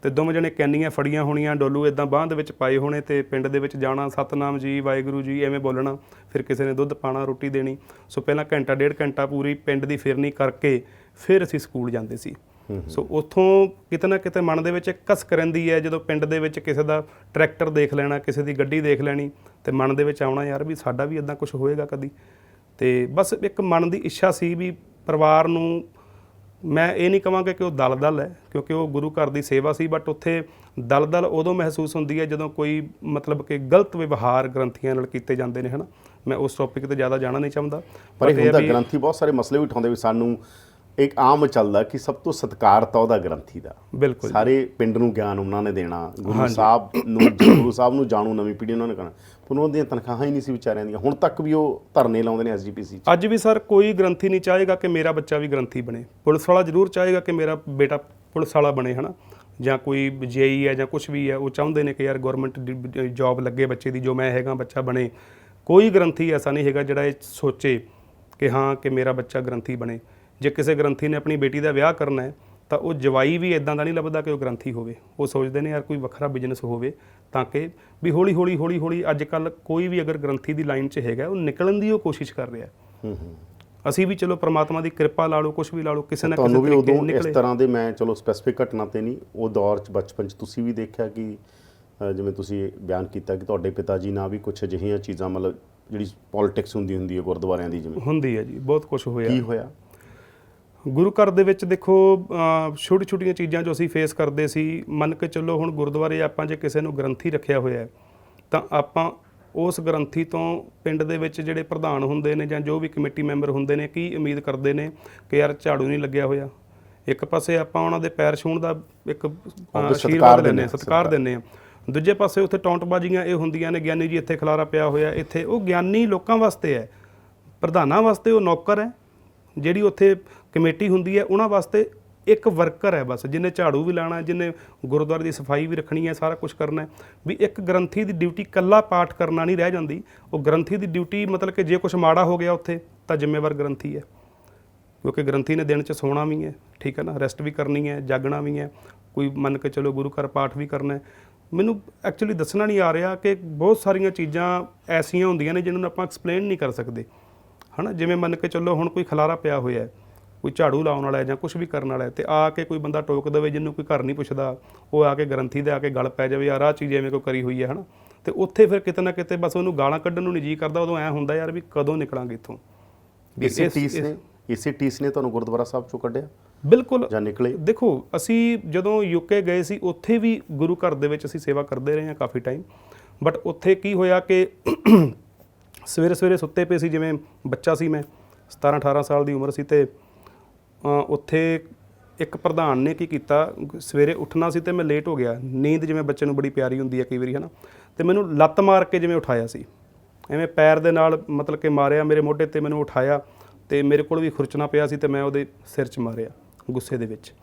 ਤੇ ਦੋਵੇਂ ਜਣੇ ਕੈਨੀਆਂ ਫੜੀਆਂ ਹੋਣੀਆਂ ਡੋਲੂ ਇਦਾਂ ਬਾਂਹ ਦੇ ਵਿੱਚ ਪਾਏ ਹੋਣੇ ਤੇ ਪਿੰਡ ਦੇ ਵਿੱਚ ਜਾਣਾ ਸਤਨਾਮ ਜੀ ਵਾਹਿਗੁਰੂ ਜੀ ਐਵੇਂ ਬੋਲਣਾ ਫਿਰ ਕਿਸੇ ਨੇ ਦੁੱਧ ਪਾਣਾ ਰੋਟੀ ਦੇਣੀ। ਸੋ ਪਹਿਲਾਂ ਘੰਟਾ ਡੇਢ ਘੰਟਾ ਪੂਰੀ ਪਿੰਡ ਦੀ ਫਿਰਨੀ ਕਰਕੇ ਫਿਰ ਅਸੀਂ ਸਕੂਲ ਜਾਂਦੇ ਸੀ। ਸੋ ਉੱਥੋਂ ਕਿਤੇ ਨਾ ਕਿਤੇ ਮਨ ਦੇ ਵਿੱਚ ਇੱਕ ਕਸ ਰਹਿੰਦੀ ਹੈ ਜਦੋਂ ਪਿੰਡ ਦੇ ਵਿੱਚ ਕਿਸੇ ਦਾ ਟਰੈਕਟਰ ਦੇਖ ਲੈਣਾ ਕਿਸੇ ਦੀ ਗੱਡੀ ਦੇਖ ਲੈਣੀ ਤੇ ਮਨ ਦੇ ਵਿੱਚ ਆਉਣਾ ਯਾਰ ਵੀ ਸਾਡਾ ਵੀ ਇਦਾਂ ਕੁਝ ਹੋਏਗਾ ਕਦੀ? ਤੇ ਬਸ ਇੱਕ ਮਨ ਦੀ ਇੱਛਾ ਸੀ ਵੀ ਪਰਿਵਾਰ ਨੂੰ ਮੈਂ ਇਹ ਨਹੀਂ ਕਹਾਂਗਾ ਕਿ ਉਹ ਦਲ-ਦਲ ਹੈ ਕਿਉਂਕਿ ਉਹ ਗੁਰੂ ਘਰ ਦੀ ਸੇਵਾ ਸੀ ਬਟ ਉੱਥੇ ਦਲ-ਦਲ ਉਦੋਂ ਮਹਿਸੂਸ ਹੁੰਦੀ ਹੈ ਜਦੋਂ ਕੋਈ ਮਤਲਬ ਕਿ ਗਲਤ ਵਿਵਹਾਰ ਗ੍ਰੰਥੀਆਂ ਨਾਲ ਕੀਤੇ ਜਾਂਦੇ ਨੇ ਹਨਾ? ਮੈਂ ਉਸ ਟੌਪਿਕ ਤੇ ਜ਼ਿਆਦਾ ਜਾਣਾ ਨਹੀਂ ਚਾਹੁੰਦਾ ਪਰ ਇਹ ਹੁੰਦਾ ਗ੍ਰੰਥੀ ਬਹੁਤ ਸਾਰੇ ਮਸਲੇ ਵੀ ਉਠਾਉਂਦੇ ਵੀ ਸਾਨੂੰ ਇੱਕ ਆਮ ਚੱਲਦਾ ਕਿ ਸਭ ਤੋਂ ਸਤਿਕਾਰਤ ਆ ਉਹਦਾ ਗ੍ਰੰਥੀ ਦਾ। ਬਿਲਕੁਲ। ਸਾਰੇ ਪਿੰਡ ਨੂੰ ਗਿਆਨ ਉਹਨਾਂ ਨੇ ਦੇਣਾ ਗੁਰੂ ਸਾਹਿਬ ਨੂੰ ਗੁਰੂ ਸਾਹਿਬ ਨੂੰ ਜਾਣੂ ਨਵੀਂ ਪੀੜ੍ਹੀ ਉਹਨਾਂ ਨੇ ਕਰਨਾ। ਉਹਨਾਂ ਦੀਆਂ ਤਨਖਾਹਾਂ ਹੀ ਨਹੀਂ ਸੀ ਵਿਚਾਰਿਆਂ ਦੀਆਂ। ਹੁਣ ਤੱਕ ਵੀ ਉਹ ਧਰਨੇ ਲਾਉਂਦੇ ਨੇ ਐਸਜੀਪੀਸੀ ਅੱਜ ਵੀ ਸਰ ਕੋਈ ਗ੍ਰੰਥੀ ਨਹੀਂ ਚਾਹੇਗਾ ਕਿ ਮੇਰਾ ਬੱਚਾ ਵੀ ਗ੍ਰੰਥੀ ਬਣੇ। ਪੁਲਿਸ ਵਾਲਾ ਜ਼ਰੂਰ ਚਾਹੇਗਾ ਕਿ ਮੇਰਾ ਬੇਟਾ ਪੁਲਿਸ ਵਾਲਾ ਬਣੇ, ਹਨਾ? ਜਾਂ ਕੋਈ ਜੇਈ ਹੈ ਜਾਂ ਕੁਝ ਵੀ ਹੈ, ਉਹ ਚਾਹੁੰਦੇ ਨੇ ਕਿ ਯਾਰ ਗਵਰਨਮੈਂਟ ਜੌਬ ਲੱਗੇ ਬੱਚੇ ਦੀ, ਜੋ ਮੈਂ ਹੈਗਾ ਬੱਚਾ ਬਣੇ। ਕੋਈ ਗ੍ਰੰਥੀ ਐਸਾ ਨਹੀਂ ਹੈਗਾ ਜਿਹੜਾ ਇਹ ਸੋਚੇ ਕਿ ਹਾਂ, ਕਿ ਮੇਰਾ ਬੱਚਾ ਗ੍ਰੰਥੀ ਬਣੇ। ਜੇ ਕਿਸੇ ਗ੍ਰੰਥੀ ਨੇ ਆਪਣੀ ਬੇਟੀ ਦਾ ਵਿਆਹ ਕਰਨਾ ਹੈ ਤਾਂ ਉਹ ਜਵਾਈ ਵੀ ਇਦਾਂ ਦਾ ਨਹੀਂ ਲੱਭਦਾ ਕਿ ਉਹ ਗ੍ਰੰਥੀ ਹੋਵੇ। ਉਹ ਸੋਚਦੇ ਨੇ ਯਾਰ ਕੋਈ ਵੱਖਰਾ ਬਿਜ਼ਨਸ ਹੋਵੇ ਤਾਂ ਕਿ ਵੀ ਹੌਲੀ ਹੌਲੀ ਹੌਲੀ ਹੌਲੀ ਅੱਜ ਕੱਲ ਕੋਈ ਵੀ ਅਗਰ ਗ੍ਰੰਥੀ ਦੀ ਲਾਈਨ 'ਚ ਹੈਗਾ ਉਹ ਨਿਕਲਣ ਦੀ ਉਹ ਕੋਸ਼ਿਸ਼ ਕਰ ਰਿਹਾ। ਹੂੰ ਹੂੰ। ਅਸੀਂ ਵੀ ਚਲੋ ਪ੍ਰਮਾਤਮਾ ਦੀ ਕਿਰਪਾ ਲਾ ਲਓ ਕੁਝ ਵੀ ਲਾ ਲਓ ਕਿਸੇ ਨਾ ਕਿਸੇ ਤੁਹਾਨੂੰ ਵੀ ਤਰੀਕੇ ਉਦੋਂ ਇਸ ਨਿਕਲੇ ਤਰ੍ਹਾਂ ਦੇ ਮੈਂ ਚਲੋ ਸਪੈਸੀਫਿਕ ਘਟਨਾ ਤੇ ਨਹੀਂ ਉਹ ਦੌਰ ਚ ਬਚਪਨ ਚ ਤੁਸੀਂ ਵੀ ਦੇਖਿਆ ਕਿ ਜਿਵੇਂ ਤੁਸੀਂ ਬਿਆਨ ਕੀਤਾ ਕਿ ਤੁਹਾਡੇ ਪਿਤਾ ਜੀ ਨਾਲ ਵੀ ਕੁਝ ਅਜਿਹੀਆਂ ਚੀਜ਼ਾਂ ਮਤਲਬ ਜਿਹੜੀ ਪੋਲਿਟਿਕਸ ਹੁੰਦੀ ਹੁੰਦੀ ਹੈ ਗੁਰਦੁਆਰਿਆਂ ਦੀ ਜਿਵੇਂ। ਹੁੰਦੀ ਹੈ ਜੀ ਬਹੁਤ ਕੁਝ ਹੋਇਆ। ਕੀ ਹੋਇਆ? ਗੁਰੂ ਘਰ ਦੇ ਵਿੱਚ ਦੇਖੋ ਛੋਟੀ ਛੋਟੀਆਂ ਚੀਜ਼ਾਂ ਜੋ ਅਸੀਂ ਫੇਸ ਕਰਦੇ ਸੀ ਮੰਨ ਕੇ ਚੱਲੋ ਹੁਣ ਗੁਰਦੁਆਰੇ ਆਪਾਂ ਜੇ ਕਿਸੇ ਨੂੰ ਗ੍ਰੰਥੀ ਰੱਖਿਆ ਹੋਇਆ ਹੈ ਤਾਂ ਆਪਾਂ ਉਸ ਗ੍ਰੰਥੀ ਤੋਂ ਪਿੰਡ ਦੇ ਵਿੱਚ ਜਿਹੜੇ ਪ੍ਰਧਾਨ ਹੁੰਦੇ ਨੇ ਜਾਂ ਜੋ ਵੀ ਕਮੇਟੀ ਮੈਂਬਰ ਹੁੰਦੇ ਨੇ ਕੀ ਉਮੀਦ ਕਰਦੇ ਨੇ ਕਿ ਯਾਰ ਝਾੜੂ ਨਹੀਂ ਲੱਗਿਆ ਹੋਇਆ? ਇੱਕ ਪਾਸੇ ਆਪਾਂ ਉਹਨਾਂ ਦੇ ਪੈਰ ਛੂਹਣ ਦਾ ਇੱਕ ਆਸ਼ੀਰਵਾਦ ਦਿੰਦੇ ਸਤਿਕਾਰ ਦਿੰਦੇ ਆ ਦੂਜੇ ਪਾਸੇ ਉੱਥੇ ਟੌਂਟਬਾਜ਼ੀਆਂ ਇਹ ਹੁੰਦੀਆਂ ਨੇ ਗਿਆਨੀ ਜੀ ਇੱਥੇ ਖਲਾਰਾ ਪਿਆ ਹੋਇਆ ਇੱਥੇ ਉਹ ਗਿਆਨੀ ਲੋਕਾਂ ਵਾਸਤੇ ਹੈ ਪ੍ਰਧਾਨਾਂ ਵਾਸਤੇ ਉਹ ਨੌਕਰ ਹੈ ਜਿਹੜੀ ਉੱਥੇ ਕਮੇਟੀ ਹੁੰਦੀ ਹੈ, ਉਹਨਾਂ ਵਾਸਤੇ ਇੱਕ ਵਰਕਰ ਹੈ ਬਸ, ਜਿਹਨੇ ਝਾੜੂ ਵੀ ਲਾਣਾ ਜਿਹਨੇ ਗੁਰਦੁਆਰੇ ਦੀ ਸਫ਼ਾਈ ਵੀ ਰੱਖਣੀ ਹੈ, ਸਾਰਾ ਕੁਝ ਕਰਨਾ ਹੈ। ਵੀ ਇੱਕ ਗ੍ਰੰਥੀ ਦੀ ਡਿਊਟੀ ਕੱਲਾ ਪਾਠ ਕਰਨਾ ਨਹੀਂ ਰਹਿ ਜਾਂਦੀ। ਉਹ ਗ੍ਰੰਥੀ ਦੀ ਡਿਊਟੀ ਮਤਲਬ ਕਿ ਜੇ ਕੁਝ ਮਾੜਾ ਹੋ ਗਿਆ ਉੱਥੇ, ਤਾਂ ਜ਼ਿੰਮੇਵਾਰ ਗ੍ਰੰਥੀ ਹੈ। ਕਿਉਂਕਿ ਗ੍ਰੰਥੀ ਨੇ ਦਿਨ 'ਚ ਸੋਣਾ ਵੀ ਹੈ, ਠੀਕ ਹੈ ਨਾ, ਰੈਸਟ ਵੀ ਕਰਨੀ ਹੈ, ਜਾਗਣਾ ਵੀ ਹੈ। ਕੋਈ ਮੰਨ ਕੇ ਚਲੋ ਗੁਰੂ ਘਰ ਪਾਠ ਵੀ ਕਰਨਾ ਹੈ। ਮੈਨੂੰ ਐਕਚੁਅਲੀ ਦੱਸਣਾ ਨਹੀਂ ਆ ਰਿਹਾ ਕਿ ਬਹੁਤ ਸਾਰੀਆਂ ਚੀਜ਼ਾਂ ਐਸੀਆਂ ਹੁੰਦੀਆਂ ਨੇ, ਜਿਹਨਾਂ ਨੂੰ ਆਪਾਂ ਐਕਸਪਲੇਨ ਨਹੀਂ ਕਰ ਸਕਦੇ। ਹਨਾ ਜਿਵੇਂ ਮੰਨ ਕੇ ਚੱਲੋ ਹੁਣ ਕੋਈ ਖਲਾਰਾ ਪਿਆ ਹੋਇਆ ਹੈ ਕੋਈ ਝਾੜੂ ਲਾਉਣ ਵਾਲਾ ਹੈ ਜਾਂ ਕੁਝ ਵੀ ਕਰਨ ਵਾਲਾ ਹੈ ਤੇ ਆ ਕੇ ਕੋਈ ਬੰਦਾ ਟੋਕ ਦੇਵੇ ਜਿਹਨੂੰ ਕੋਈ ਘਰ ਨਹੀਂ ਪੁੱਛਦਾ ਉਹ ਆ ਕੇ ਗ੍ਰੰਥੀ ਦੇ ਆ ਕੇ ਗਲ ਪੈ ਜਾਵੇ ਯਾਰ ਆਹ ਚੀਜ਼ ਐਵੇਂ ਕੋਈ ਕਰੀ ਹੋਈ ਹੈ ਹਨਾ ਤੇ ਉੱਥੇ ਫਿਰ ਕਿਤੇ ਨਾ ਕਿਤੇ ਬਸ ਉਹਨੂੰ ਗਾਲਾਂ ਕੱਢਣ ਨੂੰ ਨਹੀਂ ਜੀ ਕਰਦਾ ਉਦੋਂ ਐ ਹੁੰਦਾ ਯਾਰ ਵੀ ਕਦੋਂ ਨਿਕਲਾਂਗੇ ਇੱਥੋਂ? ਇਸੇ ਟੀਸ ਨੇ ਇਸੇ ਟੀਸ ਨੇ ਤੁਹਾਨੂੰ ਗੁਰਦੁਆਰਾ ਸਾਹਿਬ ਚੋਂ ਕੱਢਿਆ? ਬਿਲਕੁਲ। ਜਾਂ ਨਿਕਲੇ? ਦੇਖੋ ਅਸੀਂ ਜਦੋਂ ਯੂਕੇ ਗਏ ਸੀ ਉੱਥੇ ਵੀ ਗੁਰੂ ਘਰ ਦੇ ਵਿੱਚ ਅਸੀਂ ਸੇਵਾ ਕਰਦੇ ਰਹੇ ਹਾਂ ਕਾਫੀ ਟਾਈਮ ਬਟ ਉੱਥੇ ਕੀ ਹੋਇਆ ਕਿ ਸਵੇਰੇ ਸਵੇਰੇ ਸੁੱਤੇ ਪਏ ਸੀ, ਜਿਵੇਂ ਬੱਚਾ ਸੀ ਮੈਂ 17 18 ਸਾਲ ਦੀ ਉਮਰ ਸੀ ਤੇ ਉੱਥੇ ਇੱਕ ਪ੍ਰਧਾਨ ਨੇ ਕੀ ਕੀਤਾ, ਸਵੇਰੇ ਉੱਠਣਾ ਸੀ ਤੇ ਮੈਂ ਲੇਟ ਹੋ ਗਿਆ। ਨੀਂਦ ਜਿਵੇਂ ਬੱਚੇ ਨੂੰ ਬੜੀ ਪਿਆਰੀ ਹੁੰਦੀ ਹੈ ਕਈ ਵਾਰੀ, ਹਨਾ? ਤੇ ਮੈਨੂੰ ਲੱਤ ਮਾਰ ਕੇ ਜਿਵੇਂ ਉਠਾਇਆ ਸੀ। ਐਵੇਂ ਪੈਰ ਦੇ ਨਾਲ ਮਤਲਬ ਕਿ ਮਾਰਿਆ, ਮੇਰੇ ਮੋਢੇ ਤੇ ਮੈਨੂੰ ਉਠਾਇਆ ਤੇ ਮੇਰੇ ਕੋਲ ਵੀ ਖੁਰਚਣਾ ਪਿਆ ਸੀ ਤੇ ਮੈਂ ਉਹਦੇ ਸਿਰ 'ਚ ਮਾਰਿਆ, ਗੁੱਸੇ ਦੇ ਵਿੱਚ।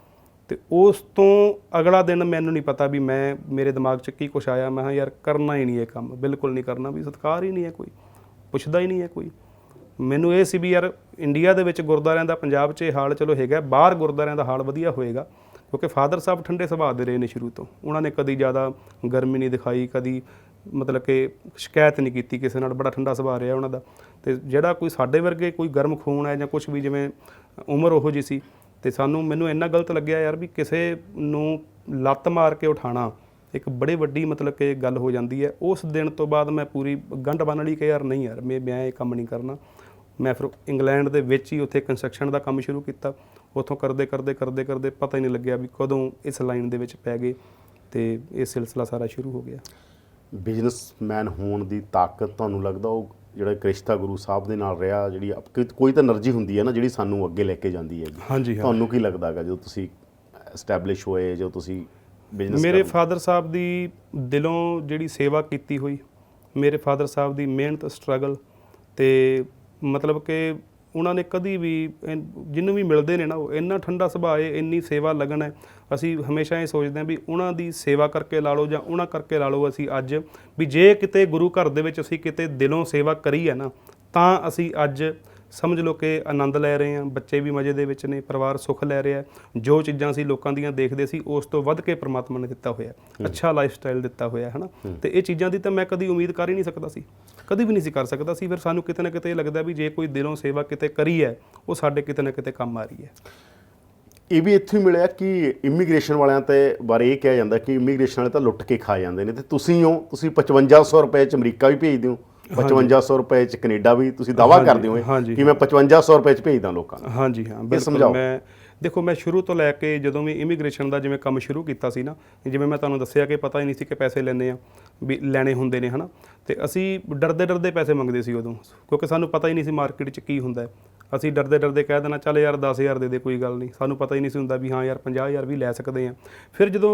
ਤੇ ਉਸ ਤੋਂ ਅਗਲਾ ਦਿਨ ਮੈਨੂੰ ਨਹੀਂ ਪਤਾ ਵੀ ਮੈਂ, ਮੇਰੇ ਦਿਮਾਗ 'ਚ ਕੀ ਕੁਛ ਆਇਆ। ਮੈਂ ਹਾਂ ਯਾਰ ਕਰਨਾ ਹੀ ਨਹੀਂ ਇਹ ਕੰਮ, ਬਿਲਕੁਲ ਨਹੀਂ ਕਰਨਾ ਵੀ, ਸਤਿਕਾਰ ਹੀ ਨਹੀਂ ਹੈ ਕੋਈ। ਪੁੱਛਦਾ ਹੀ ਨਹੀਂ ਹੈ ਕੋਈ। ਮੈਨੂੰ ਇਹ ਸੀ ਵੀ ਯਾਰ ਇੰਡੀਆ ਦੇ ਵਿੱਚ ਗੁਰਦੁਆਰਿਆਂ ਦਾ ਪੰਜਾਬ 'ਚ ਇਹ ਹਾਲ ਚਲੋ ਹੈਗਾ, ਬਾਹਰ ਗੁਰਦੁਆਰਿਆਂ ਦਾ ਹਾਲ ਵਧੀਆ ਹੋਏਗਾ, ਕਿਉਂਕਿ ਫਾਦਰ ਸਾਹਿਬ ਠੰਡੇ ਸੁਭਾਅ ਦੇ ਰਹੇ ਨੇ ਸ਼ੁਰੂ ਤੋਂ। ਉਹਨਾਂ ਨੇ ਕਦੀ ਜ਼ਿਆਦਾ ਗਰਮੀ ਨਹੀਂ ਦਿਖਾਈ, ਕਦੀ ਮਤਲਬ ਕਿ ਸ਼ਿਕਾਇਤ ਨਹੀਂ ਕੀਤੀ ਕਿਸੇ ਨਾਲ, ਬੜਾ ਠੰਡਾ ਸੁਭਾਅ ਰਿਹਾ ਉਹਨਾਂ ਦਾ। ਤੇ ਜਿਹੜਾ ਕੋਈ ਸਾਡੇ ਵਰਗੇ ਕੋਈ ਗਰਮ ਖੂਨ ਹੈ ਜਾਂ ਕੁਝ ਵੀ ਜਿਵੇਂ ਉਮਰ ਉਹੋ ਜਿਹੀ ਸੀ, ਤੇ ਸਾਨੂੰ, ਮੈਨੂੰ ਇੰਨਾ ਗਲਤ ਲੱਗਿਆ ਯਾਰ ਵੀ ਕਿਸੇ ਨੂੰ ਲੱਤ ਮਾਰ ਕੇ ਉਠਾਣਾ ਇੱਕ ਬੜੇ ਵੱਡੀ ਮਤਲਬ ਕਿ ਗੱਲ ਹੋ ਜਾਂਦੀ ਹੈ। ਉਸ ਦਿਨ ਤੋਂ ਬਾਅਦ ਮੈਂ ਪੂਰੀ ਗੰਢ ਬੰਨ ਲਈ ਕਿ ਯਾਰ ਨਹੀਂ ਯਾਰ ਮੈਂ ਮੈਂ ਇਹ ਕੰਮ ਨਹੀਂ ਕਰਨਾ। ਮੈਂ ਫਿਰ ਇੰਗਲੈਂਡ ਦੇ ਵਿੱਚ ਹੀ ਉੱਥੇ ਕੰਸਟਰਕਸ਼ਨ ਦਾ ਕੰਮ ਸ਼ੁਰੂ ਕੀਤਾ। ਉੱਥੋਂ ਕਰਦੇ ਕਰਦੇ ਕਰਦੇ ਕਰਦੇ ਪਤਾ ਹੀ ਨਹੀਂ ਲੱਗਿਆ ਵੀ ਕਦੋਂ ਇਸ ਲਾਈਨ ਦੇ ਵਿੱਚ ਪੈ ਗਏ ਤੇ ਇਹ ਸਿਲਸਿਲਾ ਸਾਰਾ ਸ਼ੁਰੂ ਹੋ ਗਿਆ। ਬਿਜ਼ਨਸਮੈਨ ਹੋਣ ਦੀ ਤਾਕਤ ਤੁਹਾਨੂੰ ਲੱਗਦਾ ਉਹ ਜਿਹੜਾ ਕ੍ਰਿਸ਼ਤਾ ਗੁਰੂ ਸਾਹਿਬ ਦੇ ਨਾਲ ਰਿਹਾ ਜਿਹੜੀ ਕੋਈ ਤਾਂ એનર્ਜੀ ਹੁੰਦੀ ਹੈ ਨਾ ਜਿਹੜੀ ਸਾਨੂੰ ਅੱਗੇ ਲੈ ਕੇ ਜਾਂਦੀ ਹੈ। ਤੁਹਾਨੂੰ ਕੀ ਲੱਗਦਾਗਾ ਜੋ ਤੁਸੀਂ ਐਸਟੈਬਲਿਸ਼ ਹੋਏ ਜੋ ਤੁਸੀਂ ਬਿਜ਼ਨਸ ਮੇਰੇ ਫਾਦਰ ਸਾਹਿਬ ਦੀ ਦਿਲੋਂ ਜਿਹੜੀ ਸੇਵਾ ਕੀਤੀ ਹੋਈ ਮੇਰੇ ਫਾਦਰ ਸਾਹਿਬ ਦੀ ਮਿਹਨਤ ਸਟਰਗਲ ਤੇ ਮਤਲਬ ਕਿ ਉਹਨਾਂ ਨੇ ਕਦੀ ਵੀ ਜਿਹਨੂੰ ਵੀ ਮਿਲਦੇ ਨੇ ਨਾ ਉਹ ਇੰਨਾ ਠੰਡਾ ਸੁਭਾਅ ਹੈ ਇੰਨੀ ਸੇਵਾ ਲਗਨ ਹੈ ਅਸੀਂ ਹਮੇਸ਼ਾ ਇਹ ਸੋਚਦੇ ਹਾਂ ਵੀ ਉਹਨਾਂ ਦੀ ਸੇਵਾ ਕਰਕੇ ਲਾ ਲਓ ਜਾਂ ਉਹਨਾਂ ਕਰਕੇ ਲਾ ਲਓ ਅਸੀਂ ਅੱਜ ਵੀ ਜੇ ਕਿਤੇ ਗੁਰੂ ਘਰ ਦੇ ਵਿੱਚ ਅਸੀਂ ਕਿਤੇ ਦਿਲੋਂ ਸੇਵਾ ਕਰੀ ਹੈ ਨਾ ਤਾਂ ਅਸੀਂ ਅੱਜ ਸਮਝ ਲਓ ਕਿ ਆਨੰਦ ਲੈ ਰਹੇ ਹਾਂ ਬੱਚੇ ਵੀ ਮਜ਼ੇ ਦੇ ਵਿੱਚ ਨੇ ਪਰਿਵਾਰ ਸੁੱਖ ਲੈ ਰਿਹਾ ਜੋ ਚੀਜ਼ਾਂ ਅਸੀਂ ਲੋਕਾਂ ਦੀਆਂ ਦੇਖਦੇ ਸੀ ਉਸ ਤੋਂ ਵੱਧ ਕੇ ਪ੍ਰਮਾਤਮਾ ਨੇ ਦਿੱਤਾ ਹੋਇਆ। ਅੱਛਾ ਲਾਈਫ ਸਟਾਈਲ ਦਿੱਤਾ ਹੋਇਆ ਹੈ ਹਨਾ? ਤੇ ਇਹ ਚੀਜ਼ਾਂ ਦੀ ਤਾਂ ਮੈਂ ਕਦੀ ਉਮੀਦ ਕਰ ਹੀ ਨਹੀਂ ਸਕਦਾ ਸੀ। ਕਦੀ ਵੀ ਨਹੀਂ ਸੀ ਕਰ ਸਕਦਾ ਸੀ। ਫਿਰ ਸਾਨੂੰ ਕਿਤੇ ਨਾ ਕਿਤੇ ਇਹ ਲੱਗਦਾ ਵੀ ਜੇ ਕੋਈ ਦਿਲੋਂ ਸੇਵਾ ਕਿਤੇ ਕਰੀ ਹੈ ਉਹ ਸਾਡੇ ਕਿਤੇ ਨਾ ਕਿਤੇ ਕੰਮ ਆ ਰਹੀ ਹੈ। ਇਹ ਵੀ ਇੱਥੋਂ ਮਿਲਿਆ ਕਿ ਇਮੀਗ੍ਰੇਸ਼ਨ ਵਾਲਿਆਂ ਤੇ ਬਾਰੇ ਇਹ ਕਿਹਾ ਜਾਂਦਾ ਕਿ ਇਮੀਗ੍ਰੇਸ਼ਨ ਵਾਲੇ ਤਾਂ ਲੁੱਟ ਕੇ ਖਾ ਜਾਂਦੇ ਨੇ। ਤੇ ਤੁਸੀਂ ਹੋ ਤੁਸੀਂ 5500 ਰੁਪਏ ਚ ਅਮਰੀਕਾ ਵੀ ਭੇਜਦੇ ਹੋ 5500 ਰੁਪਏ ਚ ਕੈਨੇਡਾ ਵੀ ਤੁਸੀਂ ਦਾਵਾ ਕਰਦੇ ਹੋ। ਕਿ ਮੈਂ 5500 ਰੁਪਏ ਚ ਭੇਜਦਾ ਲੋਕਾਂ ਨੂੰ ਹਾਂਜੀ ਹਾਂ ਸਮਝਾਓ। ਬਿਲਕੁਲ ਮੈਂ ਦੇਖੋ ਮੈਂ ਸ਼ੁਰੂ ਤੋਂ ਲੈ ਕੇ ਜਦੋਂ ਵੀ ਇਮੀਗ੍ਰੇਸ਼ਨ ਦਾ ਜਿਵੇਂ ਕੰਮ ਸ਼ੁਰੂ ਕੀਤਾ ਸੀ ਨਾ ਜਿਵੇਂ ਮੈਂ ਤੁਹਾਨੂੰ ਦੱਸਿਆ ਕਿ ਪਤਾ ਹੀ ਨਹੀਂ ਸੀ ਕਿ ਪੈਸੇ ਲੈਣੇ ਆ ਵੀ ਲੈਣੇ ਹੁੰਦੇ ਨੇ ਹਨਾ ਤੇ ਅਸੀਂ ਡਰਦੇ ਡਰਦੇ ਪੈਸੇ ਮੰਗਦੇ ਸੀ ਉਦੋਂ ਕਿਉਂਕਿ ਸਾਨੂੰ ਪਤਾ ਹੀ ਨਹੀਂ ਸੀ ਮਾਰਕੀਟ 'ਚ ਕੀ ਹੁੰਦਾ। ਅਸੀਂ ਡਰਦੇ ਡਰਦੇ ਕਹਿ ਦੇਣਾ ਚੱਲ ਯਾਰ 10000 ਦੇ ਦੇ ਕੋਈ ਗੱਲ ਨਹੀਂ ਸਾਨੂੰ ਪਤਾ ਹੀ ਨਹੀਂ ਸੀ ਹੁੰਦਾ ਵੀ ਹਾਂ ਯਾਰ 50000 ਵੀ ਲੈ ਸਕਦੇ ਆ ਫਿਰ ਜਦੋਂ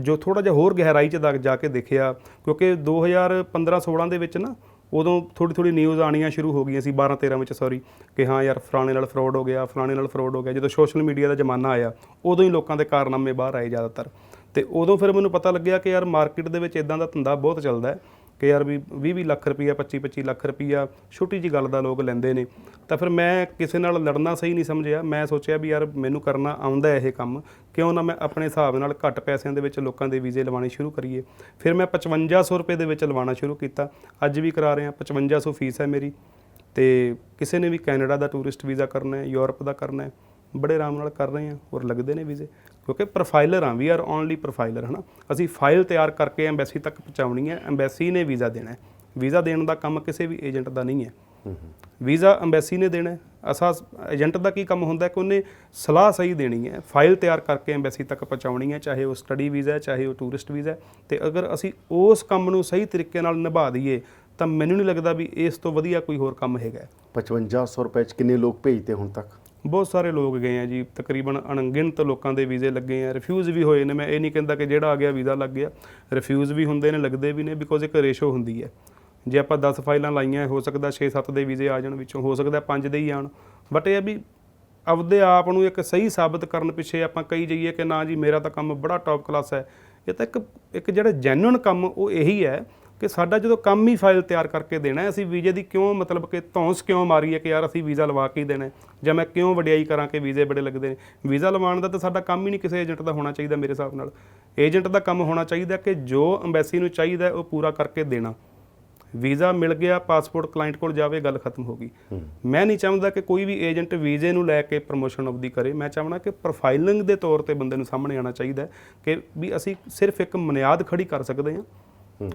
ਜੋ ਥੋੜਾ ਜਿਹਾ ਹੋਰ ਗਹਿਰਾਈ 'ਚ ਜਾ ਕੇ ਦੇਖਿਆ ਕਿਉਂਕਿ 2015 16 ਦੇ ਵਿੱਚ ਨਾ ਉਦੋਂ ਥੋੜੀ ਥੋੜੀ ਨਿਊਜ਼ ਆਣੀਆਂ ਸ਼ੁਰੂ ਹੋ ਗਈਆਂ ਸੀ 12 13 ਵਿੱਚ ਸੌਰੀ ਕਿ ਹਾਂ ਯਾਰ ਫਲਾਣੇ ਨਾਲ ਫਰਾਡ ਹੋ ਗਿਆ, ਫਲਾਣੇ ਨਾਲ ਫਰਾਡ ਹੋ ਗਿਆ। ਜਦੋਂ ਸੋਸ਼ਲ ਮੀਡੀਆ ਦਾ ਜ਼ਮਾਨਾ ਆਇਆ, ਉਦੋਂ ਹੀ ਲੋਕਾਂ ਦੇ ਕਾਰਨਾਮੇ ਬਾਹਰ ਆਏ ਜ਼ਿਆਦਾਤਰ। ਤੇ ਉਦੋਂ ਫਿਰ ਮੈਨੂੰ ਪਤਾ ਲੱਗਿਆ ਕਿ ਯਾਰ ਮਾਰਕੀਟ ਦੇ ਵਿੱਚ ਇਦਾਂ ਦਾ ਧੰਦਾ ਬਹੁਤ ਚੱਲਦਾ ਹੈ। ਕਿ ਯਾਰ ਵੀ 20 20 ਲੱਖ ਰੁਪਈਆ 25 25 ਲੱਖ ਰੁਪਈਆ ਛੋਟੀ ਜੀ ਗੱਲ ਦਾ ਲੋਕ ਲੈਂਦੇ ਨੇ। ਤਾਂ ਫਿਰ ਮੈਂ ਕਿਸੇ ਨਾਲ ਲੜਨਾ ਸਹੀ ਨਹੀਂ ਸਮਝਿਆ। ਮੈਂ ਸੋਚਿਆ ਵੀ ਯਾਰ ਮੈਨੂੰ ਕਰਨਾ ਆਉਂਦਾ ਇਹ ਕੰਮ, ਕਿਉਂ ਨਾ ਮੈਂ ਆਪਣੇ ਹਿਸਾਬ ਨਾਲ ਘੱਟ ਪੈਸਿਆਂ ਦੇ ਵਿੱਚ ਲੋਕਾਂ ਦੇ ਵੀਜ਼ੇ ਲਵਾਉਣੇ ਸ਼ੁਰੂ ਕਰੀਏ। ਫਿਰ ਮੈਂ 5500 ਰੁਪਏ ਦੇ ਵਿੱਚ ਲਵਾਉਣਾ ਸ਼ੁਰੂ ਕੀਤਾ। ਅੱਜ ਵੀ ਕਰਾ ਰਹੇ ਹਾਂ 5500 ਫੀਸ ਹੈ ਮੇਰੀ। ਤੇ ਕਿਸੇ ਨੇ ਵੀ ਕੈਨੇਡਾ ਦਾ ਟੂਰਿਸਟ ਵੀਜ਼ਾ ਕਰਨਾ ਹੈ, ਯੂਰਪ ਦਾ ਕਰਨਾ ਹੈ ਬੜੇ ਆਰਾਮ ਨਾਲ ਕਰ ਰਹੇ ਹਾਂ ਔਰ ਲੱਗਦੇ ਨੇ ਵੀਜ਼ੇ ਕਿਉਂਕਿ ਪ੍ਰੋਫਾਈਲਰ ਹਾਂ ਵੀ ਆਰ ਓਨਲੀ ਪ੍ਰੋਫਾਈਲਰ ਹਨਾ? ਅਸੀਂ ਫਾਈਲ ਤਿਆਰ ਕਰਕੇ ਐਮਬੈਸੀ ਤੱਕ ਪਹੁੰਚਾਉਣੀ ਹੈ ਐਮਬੈਸੀ ਨੇ ਵੀਜ਼ਾ ਦੇਣਾ ਹੈ। ਵੀਜ਼ਾ ਦੇਣ ਦਾ ਕੰਮ ਕਿਸੇ ਵੀ ਏਜੰਟ ਦਾ ਨਹੀਂ ਹੈ। ਵੀਜ਼ਾ ਐਮਬੈਸੀ ਨੇ ਦੇਣਾ ਹੈ। ਅਸਾਂ ਏਜੰਟ ਦਾ ਕੀ ਕੰਮ ਹੁੰਦਾ ਕਿ ਉਹਨੇ ਸਲਾਹ ਸਹੀ ਦੇਣੀ ਹੈ ਫਾਈਲ ਤਿਆਰ ਕਰਕੇ ਐਮਬੈਸੀ ਤੱਕ ਪਹੁੰਚਾਉਣੀ ਹੈ ਚਾਹੇ ਉਹ ਸਟੱਡੀ ਵੀਜ਼ਾ ਹੈ ਚਾਹੇ ਉਹ ਟੂਰਿਸਟ ਵੀਜ਼ਾ ਹੈ। ਤੇ ਅਗਰ ਅਸੀਂ ਉਸ ਕੰਮ ਨੂੰ ਸਹੀ ਤਰੀਕੇ ਨਾਲ ਨਿਭਾ ਦਈਏ ਤਾਂ ਮੈਨੂੰ ਨਹੀਂ ਲੱਗਦਾ ਵੀ ਇਸ ਤੋਂ ਵਧੀਆ ਕੋਈ ਹੋਰ ਕੰਮ ਹੈਗਾ ਹੈ। 5500 ਰੁਪਏ ਚ ਕਿੰਨੇ ਲੋਕ ਭੇਜਤੇ ਹੁਣ ਤੱਕ? ਬਹੁਤ ਸਾਰੇ ਲੋਕ ਗਏ ਆ ਜੀ, ਤਕਰੀਬਨ ਅਣਗਿਣਤ ਲੋਕਾਂ ਦੇ ਵੀਜ਼ੇ ਲੱਗੇ ਆ ਰਿਫਿਊਜ਼ ਵੀ ਹੋਏ ਨੇ। ਮੈਂ ਇਹ ਨਹੀਂ ਕਹਿੰਦਾ ਕਿ ਜਿਹੜਾ ਆ ਗਿਆ ਵੀਜ਼ਾ ਲੱਗ ਗਿਆ ਰਿਫਿਊਜ਼ ਵੀ ਹੁੰਦੇ ਨੇ, ਲੱਗਦੇ ਵੀ ਨੇ ਬਿਕੋਜ਼ ਇੱਕ ਰੇਸ਼ੋ ਹੁੰਦੀ ਹੈ। ਜੇ ਆਪਾਂ 10 ਫਾਈਲਾਂ ਲਾਈਆਂ, ਹੋ ਸਕਦਾ 6-7 ਦੇ ਵੀਜ਼ੇ ਆ ਜਾਣ ਵਿੱਚੋਂ, ਹੋ ਸਕਦਾ 5 ਦੇ ਹੀ ਆਣ ਬਟ ਇਹ ਆ ਵੀ ਆਪਦੇ ਆਪ ਨੂੰ ਇੱਕ ਸਹੀ ਸਾਬਤ ਕਰਨ ਪਿੱਛੇ ਆਪਾਂ ਕਹੀ ਜਾਈਏ ਕਿ ਨਾ ਜੀ, ਮੇਰਾ ਤਾਂ ਕੰਮ ਬੜਾ ਟੌਪ ਕਲਾਸ ਹੈ। ਇਹ ਤਾਂ ਇੱਕ ਇੱਕ ਜਿਹੜਾ ਜੈਨੂਇਨ ਕੰਮ ਉਹ ਇਹੀ ਹੈ ਕਿ ਸਾਡਾ ਜਦੋਂ ਕੰਮ ਹੀ ਫਾਈਲ ਤਿਆਰ ਕਰਕੇ ਦੇਣਾ ਹੈ ਅਸੀਂ ਵੀਜ਼ੇ ਦੀ ਕਿਉਂ ਮਤਲਬ ਕਿ ਧੌਂਸ ਕਿਉਂ ਮਾਰੀ ਹੈ ਕਿ ਯਾਰ ਅਸੀਂ ਵੀਜ਼ਾ ਲਵਾ ਕੇ ਹੀ ਦੇਣਾ ਜਾਂ ਮੈਂ ਕਿਉਂ ਵਡਿਆਈ ਕਰਾਂ ਕਿ ਵੀਜ਼ੇ ਬੜੇ ਲੱਗਦੇ ਨੇ? ਵੀਜ਼ਾ ਲਵਾਉਣ ਦਾ ਤਾਂ ਸਾਡਾ ਕੰਮ ਹੀ ਨਹੀਂ ਕਿਸੇ ਏਜੰਟ ਦਾ ਹੋਣਾ ਚਾਹੀਦਾ ਮੇਰੇ ਹਿਸਾਬ ਨਾਲ। ਏਜੰਟ ਦਾ ਕੰਮ ਹੋਣਾ ਚਾਹੀਦਾ ਕਿ ਜੋ ਐਮਬੈਸੀ ਨੂੰ ਚਾਹੀਦਾ ਉਹ ਪੂਰਾ ਕਰਕੇ ਦੇਣਾ। ਵੀਜ਼ਾ ਮਿਲ ਗਿਆ ਪਾਸਪੋਰਟ ਕਲਾਇੰਟ ਕੋਲ ਜਾਵੇ ਗੱਲ ਖਤਮ ਹੋ ਗਈ। ਮੈਂ ਨਹੀਂ ਚਾਹੁੰਦਾ ਕਿ ਕੋਈ ਵੀ ਏਜੰਟ ਵੀਜ਼ੇ ਨੂੰ ਲੈ ਕੇ ਪ੍ਰਮੋਸ਼ਨ ਆਪਦੀ ਕਰੇ। ਮੈਂ ਚਾਹਣਾ ਕਿ ਪ੍ਰੋਫਾਈਲਿੰਗ ਦੇ ਤੌਰ ਤੇ ਬੰਦੇ ਨੂੰ ਸਾਹਮਣੇ ਆਉਣਾ ਚਾਹੀਦਾ ਕਿ ਵੀ ਅਸੀਂ ਸਿਰਫ ਇੱਕ ਬੁਨਿਆਦ ਖੜੀ ਕਰ ਸਕਦੇ ਹਾਂ।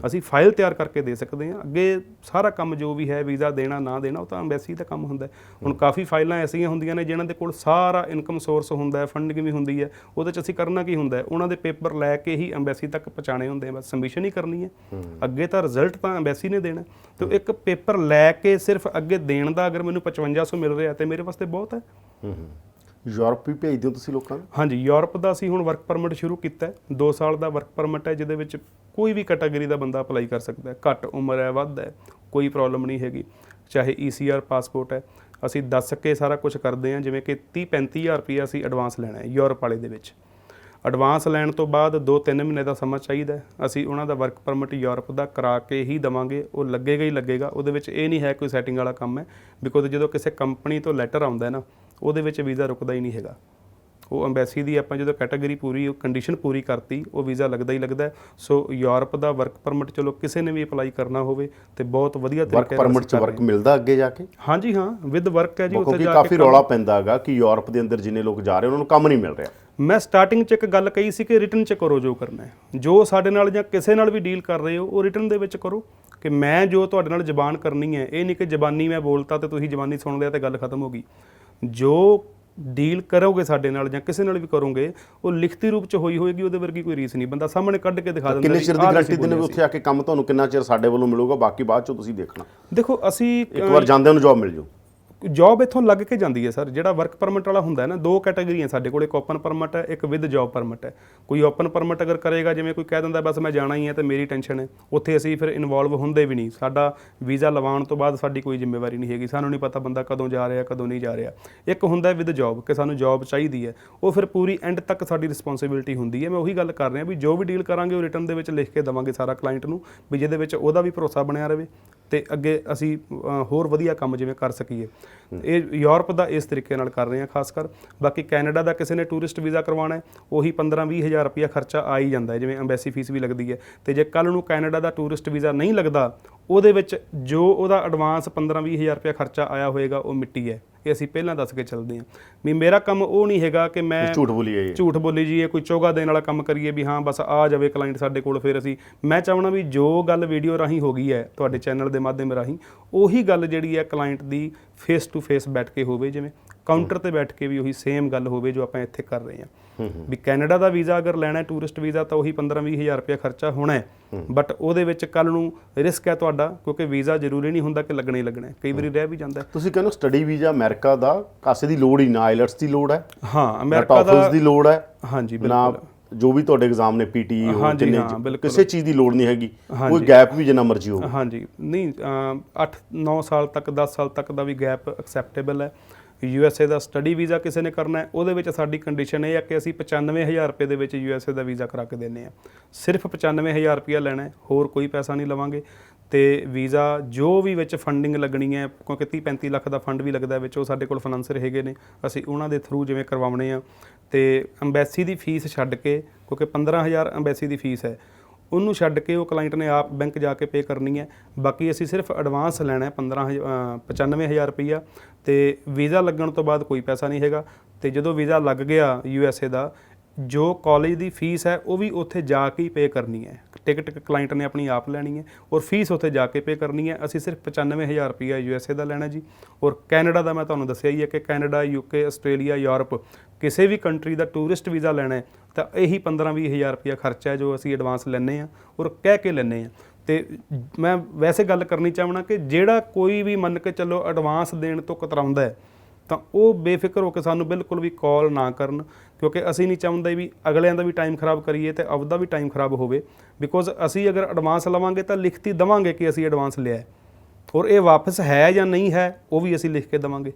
ਅਸੀਂ ਫਾਈਲ ਤਿਆਰ ਕਰਕੇ ਦੇ ਸਕਦੇ ਹਾਂ। ਅੱਗੇ ਸਾਰਾ ਕੰਮ ਜੋ ਵੀ ਹੈ ਵੀਜ਼ਾ ਦੇਣਾ ਨਾ ਦੇਣਾ ਉਹ ਤਾਂ ਐਮਬੈਸੀ ਦਾ ਕੰਮ ਹੁੰਦਾ ਹੁਣ ਕਾਫੀ ਫਾਈਲਾਂ ਐਸੀਆਂ ਹੁੰਦੀਆਂ ਨੇ ਜਿਨ੍ਹਾਂ ਦੇ ਕੋਲ ਸਾਰਾ ਇਨਕਮ ਸੋਰਸ ਹੁੰਦਾ ਹੈ ਫੰਡਿੰਗ ਵੀ ਹੁੰਦੀ ਹੈ ਉਹਦੇ ਚ ਅਸੀਂ ਕਰਨਾ ਕੀ ਹੁੰਦਾ ਉਹਨਾਂ ਦੇ ਪੇਪਰ ਲੈ ਕੇ ਹੀ ਐਮਬੈਸੀ ਤੱਕ ਪਹੁੰਚਾਣੇ ਹੁੰਦੇ ਆ। ਬਸ ਸਬਮਿਸ਼ਨ ਹੀ ਕਰਨੀ ਹੈ। ਅੱਗੇ ਤਾਂ ਰਿਜ਼ਲਟ ਤਾਂ ਐਮਬੈਸੀ ਨੇ ਦੇਣਾ। ਤੇ ਇੱਕ ਪੇਪਰ ਲੈ ਕੇ ਸਿਰਫ ਅੱਗੇ ਦੇਣ ਦਾ ਅਗਰ ਮੈਨੂੰ 5500 ਮਿਲ ਰਿਹਾ ਤੇ ਮੇਰੇ ਵਾਸਤੇ ਬਹੁਤ ਹੈ। ਹੂੰ ਹੂੰ। ਯੂਰਪ ਵੀ ਭੇਜਦੇ ਹੋ ਤੁਸੀਂ ਲੋਕਾਂ ਨੂੰ? ਹਾਂਜੀ, ਯੂਰਪ ਦਾ ਅਸੀਂ ਹੁਣ ਵਰਕ ਪਰਮਿਟ ਸ਼ੁਰੂ ਕੀਤਾ ਹੈ। 2 ਸਾਲ ਦਾ ਵਰਕ ਪਰਮਿਟ ਹੈ, ਜਿਹਦੇ ਵਿੱਚ ਕੋਈ ਵੀ ਕੈਟਾਗਰੀ ਦਾ ਬੰਦਾ ਅਪਲਾਈ ਕਰ ਸਕਦਾ ਹੈ। ਘੱਟ ਉਮਰ ਹੈ, ਵੱਧ ਹੈ, ਕੋਈ ਪ੍ਰੋਬਲਮ ਨਹੀਂ ਹੈਗੀ। ਚਾਹੇ ECR ਪਾਸਪੋਰਟ ਹੈ, ਅਸੀਂ ਦੱਸ ਕੇ ਸਾਰਾ ਕੁਝ ਕਰਦੇ ਹਾਂ, ਜਿਵੇਂ ਕਿ 30 35000 ਰੁਪਏ ਅਸੀਂ ਐਡਵਾਂਸ ਲੈਣਾ ਹੈ ਯੂਰਪ ਵਾਲੇ ਦੇ ਵਿੱਚ। ਐਡਵਾਂਸ ਲੈਣ ਤੋਂ ਬਾਅਦ 2-3 ਮਹੀਨੇ ਦਾ ਸਮਾਂ ਚਾਹੀਦਾ ਅਸੀਂ ਉਹਨਾਂ ਦਾ ਵਰਕ ਪਰਮਿਟ ਯੂਰਪ ਦਾ ਕਰਾ ਕੇ ਹੀ ਦਵਾਂਗੇ। ਉਹ ਲੱਗੇਗਾ ਹੀ ਲੱਗੇਗਾ। ਉਹਦੇ ਵਿੱਚ ਇਹ ਨਹੀਂ ਹੈ ਕੋਈ ਸੈਟਿੰਗ ਵਾਲਾ ਕੰਮ ਹੈ ਬਿਕੋਜ਼ ਜਦੋਂ ਕਿਸੇ ਕੰਪਨੀ ਤੋਂ ਲੈਟਰ ਆਉਂਦਾ ਹੈ ਨਾ ਉਹਦੇ ਵਿੱਚ ਵੀਜ਼ਾ ਰੁਕਦਾ ਹੀ ਨਹੀਂ ਹੈਗਾ। ਉਹ ਐਮਬੈਸੀ ਦੀ ਆਪਾਂ ਜਦੋਂ ਕੈਟਾਗਰੀ ਪੂਰੀ ਉਹ ਕੰਡੀਸ਼ਨ ਪੂਰੀ ਕਰਤੀ ਉਹ ਵੀਜ਼ਾ ਲੱਗਦਾ ਹੀ ਲੱਗਦਾ। ਸੋ ਯੂਰਪ ਦਾ ਵਰਕ ਪਰਮਿਟ ਚਲੋ ਕਿਸੇ ਨੇ ਵੀ ਅਪਲਾਈ ਕਰਨਾ ਹੋਵੇ ਤੇ ਬਹੁਤ ਵਧੀਆ ਵਰਕ ਤਰੀਕੇ ਨਾਲ ਪਰਮਿਟ ਅਸੀਂ ਚ ਵਰਕ ਮਿਲਦਾ ਅੱਗੇ ਜਾ ਕੇ। ਹਾਂਜੀ ਹਾਂ ਵਿਦ ਵਰਕ ਹੈ ਜੀ ਉੱਥੇ ਜਾ ਕਾਫੀ ਕੇ ਰੌਲਾ ਪੈਂਦਾ ਹੈਗਾ ਕਿ ਯੂਰਪ ਦੇ ਅੰਦਰ ਜਿੰਨੇ ਲੋਕ ਜਾ ਰਹੇ ਉਹਨਾਂ ਨੂੰ ਕੰਮ ਨਹੀਂ ਮਿਲ ਰਿਹਾ। ਮੈਂ ਸਟਾਰਟਿੰਗ 'ਚ ਇੱਕ ਗੱਲ ਕਹੀ ਸੀ ਕਿ ਰਿਟਨ 'ਚ ਕਰੋ ਜੋ ਕਰਨਾ ਹੈ। ਜੋ ਸਾਡੇ ਨਾਲ ਜਾਂ ਕਿਸੇ ਨਾਲ ਵੀ ਡੀਲ ਕਰ ਰਹੇ ਹੋ ਉਹ ਰਿਟਨ ਦੇ ਵਿੱਚ ਕਰੋ ਕਿ ਮੈਂ ਜੋ ਤੁਹਾਡੇ ਨਾਲ ਜ਼ਬਾਨ ਕਰਨੀ ਹੈ ਇਹ ਨਹੀਂ ਕਿ ਜ਼ਬਾਨੀ ਮੈਂ ਬੋਲਤਾ ਤੇ ਤੁਸੀਂ ਜ਼ਬਾਨੀ ਸੁਣ ਲਿਆ ਤੇ ਗੱਲ ਖਤਮ ਹੋ ਗਈ। ਜੋ ਡੀਲ ਕਰੋਗੇ ਸਾਡੇ ਨਾਲ ਜਾਂ ਕਿਸੇ ਨਾਲ ਵੀ ਕਰੋਗੇ ਉਹ ਲਿਖਤੀ ਰੂਪ 'ਚ ਹੋਈ ਹੋਏਗੀ ਉਹਦੇ ਵਰਗੀ ਕੋਈ ਰੀਸ ਨਹੀਂ। ਬੰਦਾ ਸਾਹਮਣੇ ਕੱਢ ਕੇ ਦਿਖਾ ਦਿੰਦਾ ਕਿੰਨੇ ਚਿਰ ਦੀ ਗਾਰੰਟੀ ਦਿੰਦੇ ਉੱਥੇ ਆ ਕੇ ਕੰਮ ਤੁਹਾਨੂੰ ਕਿੰਨਾ ਚਿਰ ਸਾਡੇ ਵੱਲੋਂ ਮਿਲੂਗਾ ਬਾਕੀ ਬਾਅਦ ਚੋਂ ਤੁਸੀਂ ਦੇਖਣਾ। ਦੇਖੋ ਅਸੀਂ ਇੱਕ ਵਾਰ ਜਾਂਦਿਆਂ ਨੂੰ ਜੌਬ ਮਿਲ ਜੂ। ਜੌਬ ਇੱਥੋਂ ਲੱਗ ਕੇ ਜਾਂਦੀ ਹੈ ਸਰ ਜਿਹੜਾ ਵਰਕ ਪਰਮਿਟ ਵਾਲਾ ਹੁੰਦਾ ਹੈ ਨਾ, ਦੋ ਕੈਟਾਗਰੀਆਂ ਸਾਡੇ ਕੋਲ। ਇੱਕ ਓਪਨ ਪਰਮਿਟ ਹੈ, ਇੱਕ ਵਿਦ ਜੌਬ ਪਰਮਿਟ ਹੈ। ਕੋਈ ਓਪਨ ਪਰਮਿਟ ਅਗਰ ਕਰੇਗਾ, ਜਿਵੇਂ ਕੋਈ ਕਹਿ ਦਿੰਦਾ, ਬਸ ਮੈਂ ਜਾਣਾ ਹੀ ਹੈ ਤੇ ਮੇਰੀ ਟੈਨਸ਼ਨ ਹੈ। ਉੱਥੇ ਅਸੀਂ ਫਿਰ ਇਨਵੋਲਵ ਹੁੰਦੇ ਵੀ ਨਹੀਂ। ਸਾਡਾ ਵੀਜ਼ਾ ਲਵਾਉਣ ਤੋਂ ਬਾਅਦ ਸਾਡੀ ਕੋਈ ਜ਼ਿੰਮੇਵਾਰੀ ਨਹੀਂ ਹੈਗੀ। ਸਾਨੂੰ ਨਹੀਂ ਪਤਾ ਬੰਦਾ ਕਦੋਂ ਜਾ ਰਿਹਾ, ਕਦੋਂ ਨਹੀਂ ਜਾ ਰਿਹਾ। ਇੱਕ ਹੁੰਦਾ ਵਿਦ ਜੌਬ ਕਿ ਸਾਨੂੰ ਜੌਬ ਚਾਹੀਦੀ ਹੈ। ਉਹ ਫਿਰ ਪੂਰੀ ਐਂਡ ਤੱਕ ਸਾਡੀ ਰਿਸਪੌਂਸਿਬਿਲਟੀ ਹੁੰਦੀ ਹੈ। ਮੈਂ ਉਹੀ ਗੱਲ ਕਰ ਰਿਹਾ ਵੀ ਜੋ ਵੀ ਡੀਲ ਕਰਾਂਗੇ, ਉਹ ਰਿਟਰਨ ਦੇ ਵਿੱਚ ਲਿਖ ਕੇ ਦਵਾਂਗੇ ਸਾਰਾ ਕਲਾਇੰਟ ਨੂੰ, ਵੀ ਜਿਹਦੇ ਵਿੱਚ ਉਹਦਾ ਵੀ ਭਰੋਸਾ ਬਣਿਆ ਰਹੇ। ਤੇ ਅੱਗੇ ਅਸੀਂ ਹੋਰ ਵਧੀਆ ਕੰਮ ਜਿਵੇਂ ਕਰ ਸਕੀਏ। ਇਹ ਯੂਰਪ ਦਾ ਇਸ ਤਰੀਕੇ ਨਾਲ ਕਰ ਰਹੇ ਹਾਂ ਖਾਸ ਕਰ। ਬਾਕੀ ਕੈਨੇਡਾ ਦਾ ਕਿਸੇ ਨੇ ਟੂਰਿਸਟ ਵੀਜ਼ਾ ਕਰਵਾਉਣਾ ਹੈ, ਉਹੀ 15-20 ਹਜ਼ਾਰ ਰੁਪਇਆ ਖਰਚਾ ਆ ਹੀ ਜਾਂਦਾ ਹੈ, ਜਿਵੇਂ ਐਮਬੈਸੀ ਫੀਸ ਵੀ ਲੱਗਦੀ ਹੈ। ਤੇ ਜੇ ਕੱਲ ਨੂੰ ਕੈਨੇਡਾ ਦਾ ਟੂਰਿਸਟ ਵੀਜ਼ਾ ਨਹੀਂ ਲੱਗਦਾ ਉਹਦੇ ਵਿੱਚ ਜੋ ਉਹਦਾ ਐਡਵਾਂਸ 15-20 ਹਜ਼ਾਰ ਰੁਪਇਆ ਖਰਚਾ ਆਇਆ ਹੋਏਗਾ ਉਹ ਮਿੱਟੀ ਹੈ। ਇਹ ਅਸੀਂ ਪਹਿਲਾਂ ਦੱਸ ਕੇ ਚੱਲਦੇ ਹਾਂ। ਵੀ ਮੇਰਾ ਕੰਮ ਉਹ ਨਹੀਂ ਹੈਗਾ ਕਿ ਮੈਂ ਝੂਠ ਬੋਲੀਏ ਇਹ। ਝੂਠ ਬੋਲੀ ਜੀ ਇਹ ਕੋਈ ਚੋਗਾ ਦੇਣ ਵਾਲਾ ਕੰਮ ਕਰੀਏ ਵੀ ਹਾਂ ਬਸ ਆ ਜਾਵੇ ਕਲਾਇੰਟ ਸਾਡੇ ਕੋਲ ਫਿਰ ਅਸੀਂ। ਮੈਂ ਚਾਹਣਾ ਵੀ ਜੋ ਗੱਲ ਵੀਡੀਓ ਰਾਹੀਂ ਹੋ ਗਈ ਹੈ ਤੁਹਾਡੇ ਚੈਨਲ ਦੇ ਮਾਧਿਅਮ ਰਾਹੀਂ ਉਹੀ ਗੱਲ ਜਿਹੜੀ ਹੈ ਕਲਾਇੰਟ ਦੀ ਫੇਸ ਟੂ ਫੇਸ ਬੈਠ ਕੇ ਹੋਵੇ ਜਿਵੇਂ ਕਾਊਂਟਰ ਤੇ ਬੈਠ ਕੇ ਵੀ ਉਹੀ ਸੇਮ ਗੱਲ ਹੋਵੇ ਜੋ ਆਪਾਂ ਇੱਥੇ ਕਰ ਰਹੇ ਹਾਂ। ਵੀ ਕੈਨੇਡਾ ਦਾ ਵੀਜ਼ਾ ਅਗਰ ਲੈਣਾ ਹੈ ਟੂਰਿਸਟ ਵੀਜ਼ਾ ਤਾਂ ਉਹੀ 15-20 ਹਜ਼ਾਰ ਰੁਪਇਆ ਖਰਚਾ ਹੋਣਾ ਹੈ। ਬਟ ਉਹਦੇ ਵਿੱਚ ਕੱਲ ਨੂੰ ਰਿਸਕ ਹੈ ਤੁਹਾਡਾ ਕਿਉਂਕਿ ਵੀਜ਼ਾ ਜ਼ਰੂਰੀ ਨਹੀਂ ਹੁੰਦਾ ਕਿ ਲੱਗਣਾ ਹੀ ਲੱਗਣਾ ਹੈ। ਕਈ ਵਾਰੀ ਰਹਿ ਵੀ ਜਾਂਦਾ ਤੁਸੀਂ ਕਹਿੰਦੇ ਸਟੱਡੀ ਵੀਜ਼ਾ ਅਮਰੀਕਾ ਦਾ ਕਾਸੇ ਦੀ ਲੋੜ ਹੀ ਨਾ ਆਈਲਟਸ ਦੀ ਲੋੜ ਹੈ। ਹਾਂ ਅਮਰੀਕਾ ਦਾ ਦੀ ਲੋੜ ਹੈ ਹਾਂਜੀ ਬਿਲਕੁਲ। ਜੋ ਵੀ ਤੁਹਾਡੇ ਐਗਜ਼ਾਮ ਨੇ ਪੀਟੀ ਹੋ ਹਾਂਜੀ, ਜਿੰਨੇ ਹਾਂ, ਬਿਲਕੁਲ। ਕਿਸੇ ਚੀਜ਼ ਦੀ ਲੋੜ ਨਹੀਂ ਹੈਗੀ। ਕੋਈ ਹਾਂਜੀ। ਗੈਪ ਵੀ ਜਿੰਨਾ ਮਰਜ਼ੀ ਹੋਵੇ। ਹਾਂਜੀ। ਨਹੀਂ 8-9 ਸਾਲ ਤੱਕ 10 ਸਾਲ ਤੱਕ ਦਾ ਵੀ ਗੈਪ ਐਕਸੈਪਟੇਬਲ ਹੈ। ਯੂ ਐਸ ਏ ਦਾ ਸਟੱਡੀ ਵੀਜ਼ਾ ਕਿਸੇ ਨੇ ਕਰਨਾ ਹੈ ਉਹਦੇ ਵਿੱਚ ਸਾਡੀ ਕੰਡੀਸ਼ਨ ਇਹ ਹੈ ਕਿ ਅਸੀਂ 95000 ਰੁਪਏ ਦੇ ਵਿੱਚ ਯੂ ਐਸ ਏ ਦਾ ਵੀਜ਼ਾ ਕਰਾ ਕੇ ਦਿੰਨੇ ਆ ਸਿਰਫ 95000 ਰੁਪਇਆ ਲੈਣਾ ਹੈ ਹੋਰ ਕੋਈ ਪੈਸਾ ਨਹੀਂ ਲਵਾਂਗੇ। ਤੇ ਵੀਜ਼ਾ ਜੋ ਵੀ ਵਿੱਚ ਫੰਡਿੰਗ ਲੱਗਣੀ ਹੈ, ਕਿਉਂਕਿ 30 35 ਲੱਖ ਦਾ ਫੰਡ ਵੀ ਲੱਗਦਾ ਵਿੱਚ, ਉਹ ਸਾਡੇ ਕੋਲ ਫਾਈਨਾਂਸਰ ਹੈਗੇ ਨੇ। ਅਸੀਂ ਉਹਨਾਂ ਦੇ ਥਰੂ ਜਿਵੇਂ ਕਰਵਾਉਣੇ ਆ। ਤੇ ਐਮਬੈਸੀ ਦੀ ਫੀਸ ਛੱਡ ਕੇ, ਕਿਉਂਕਿ 15000 ਐਮਬੈਸੀ ਦੀ ਫੀਸ ਹੈ, ਉਹਨੂੰ ਛੱਡ ਕੇ ਉਹ ਕਲਾਇੰਟ ਨੇ ਆਪ ਬੈਂਕ ਜਾ ਕੇ ਪੇ ਕਰਨੀ ਹੈ। ਬਾਕੀ ਅਸੀਂ ਸਿਰਫ ਐਡਵਾਂਸ ਲੈਣਾ ਹੈ 15 95000 ਰੁਪਈਆ। ਤੇ ਵੀਜ਼ਾ ਲੱਗਣ ਤੋਂ ਬਾਅਦ ਕੋਈ ਪੈਸਾ ਨਹੀਂ ਹੈਗਾ। ਤੇ ਜਦੋਂ ਵੀਜ਼ਾ ਲੱਗ ਗਿਆ ਯੂ ਐਸ ਏ ਦਾ ਜੋ ਕਾਲਜ ਦੀ ਫੀਸ ਹੈ, ਉਹ ਵੀ ਉੱਥੇ ਜਾ ਕੇ ਹੀ ਪੇ ਕਰਨੀ ਹੈ। ਟਿਕਟ ਕਲਾਇੰਟ ਨੇ ਆਪਣੀ ਆਪ ਲੈਣੀ ਹੈ ਔਰ ਫੀਸ ਉੱਥੇ ਜਾ ਕੇ ਪੇ ਕਰਨੀ ਹੈ। ਅਸੀਂ ਸਿਰਫ 95000 ਰੁਪਈਆ ਯੂ ਐਸ ਏ ਦਾ ਲੈਣਾ ਜੀ ਔਰ ਕੈਨੇਡਾ ਦਾ ਮੈਂ ਤੁਹਾਨੂੰ ਦੱਸਿਆ ਹੀ ਹੈ ਕਿ ਕੈਨੇਡਾ ਯੂਕੇ ਆਸਟ੍ਰੇਲੀਆ ਯੂਰਪ ਕਿਸੇ ਵੀ ਕੰਟਰੀ ਦਾ ਟੂਰਿਸਟ ਵੀਜ਼ਾ ਲੈਣਾ ਹੈ, ਤਾਂ ਇਹੀ 15-20 ਹਜ਼ਾਰ ਰੁਪਇਆ ਖਰਚਾ ਹੈ ਜੋ ਅਸੀਂ ਐਡਵਾਂਸ ਲੈਂਦੇ ਆ ਔਰ ਕਹਿ ਕੇ ਲੈਂਦੇ ਆ ਤੇ ਮੈਂ ਵੈਸੇ ਗੱਲ ਕਰਨੀ ਚਾਹਣਾ ਕਿ ਜਿਹੜਾ ਕੋਈ ਵੀ ਮੰਨ ਕੇ ਚੱਲੋ ਐਡਵਾਂਸ ਦੇਣ ਤੋਂ ਕਤਰਾਉਂਦਾ ਹੈ ਤਾਂ ਉਹ ਬੇਫਿਕਰ ਹੋ ਕੇ ਸਾਨੂੰ ਬਿਲਕੁਲ ਵੀ ਕਾਲ ਨਾ ਕਰਨ, ਕਿਉਂਕਿ ਅਸੀਂ ਨਹੀਂ ਚਾਹੁੰਦੇ ਵੀ ਅਗਲਿਆਂ ਦਾ ਵੀ ਟਾਈਮ ਖਰਾਬ ਕਰੀਏ ਤੇ ਆਪਦਾ ਵੀ ਟਾਈਮ ਖਰਾਬ ਹੋਵੇ। ਬਿਕੋਜ਼ ਅਸੀਂ ਅਗਰ ਐਡਵਾਂਸ ਲਵਾਂਗੇ ਤਾਂ ਲਿਖਤੀ ਦਵਾਂਗੇ ਕਿ ਅਸੀਂ ਐਡਵਾਂਸ ਲਿਆ ਹੈ। ਔਰ ਇਹ ਵਾਪਸ ਹੈ ਜਾਂ ਨਹੀਂ ਹੈ, ਉਹ ਵੀ ਅਸੀਂ ਲਿਖ ਕੇ ਦਵਾਂਗੇ।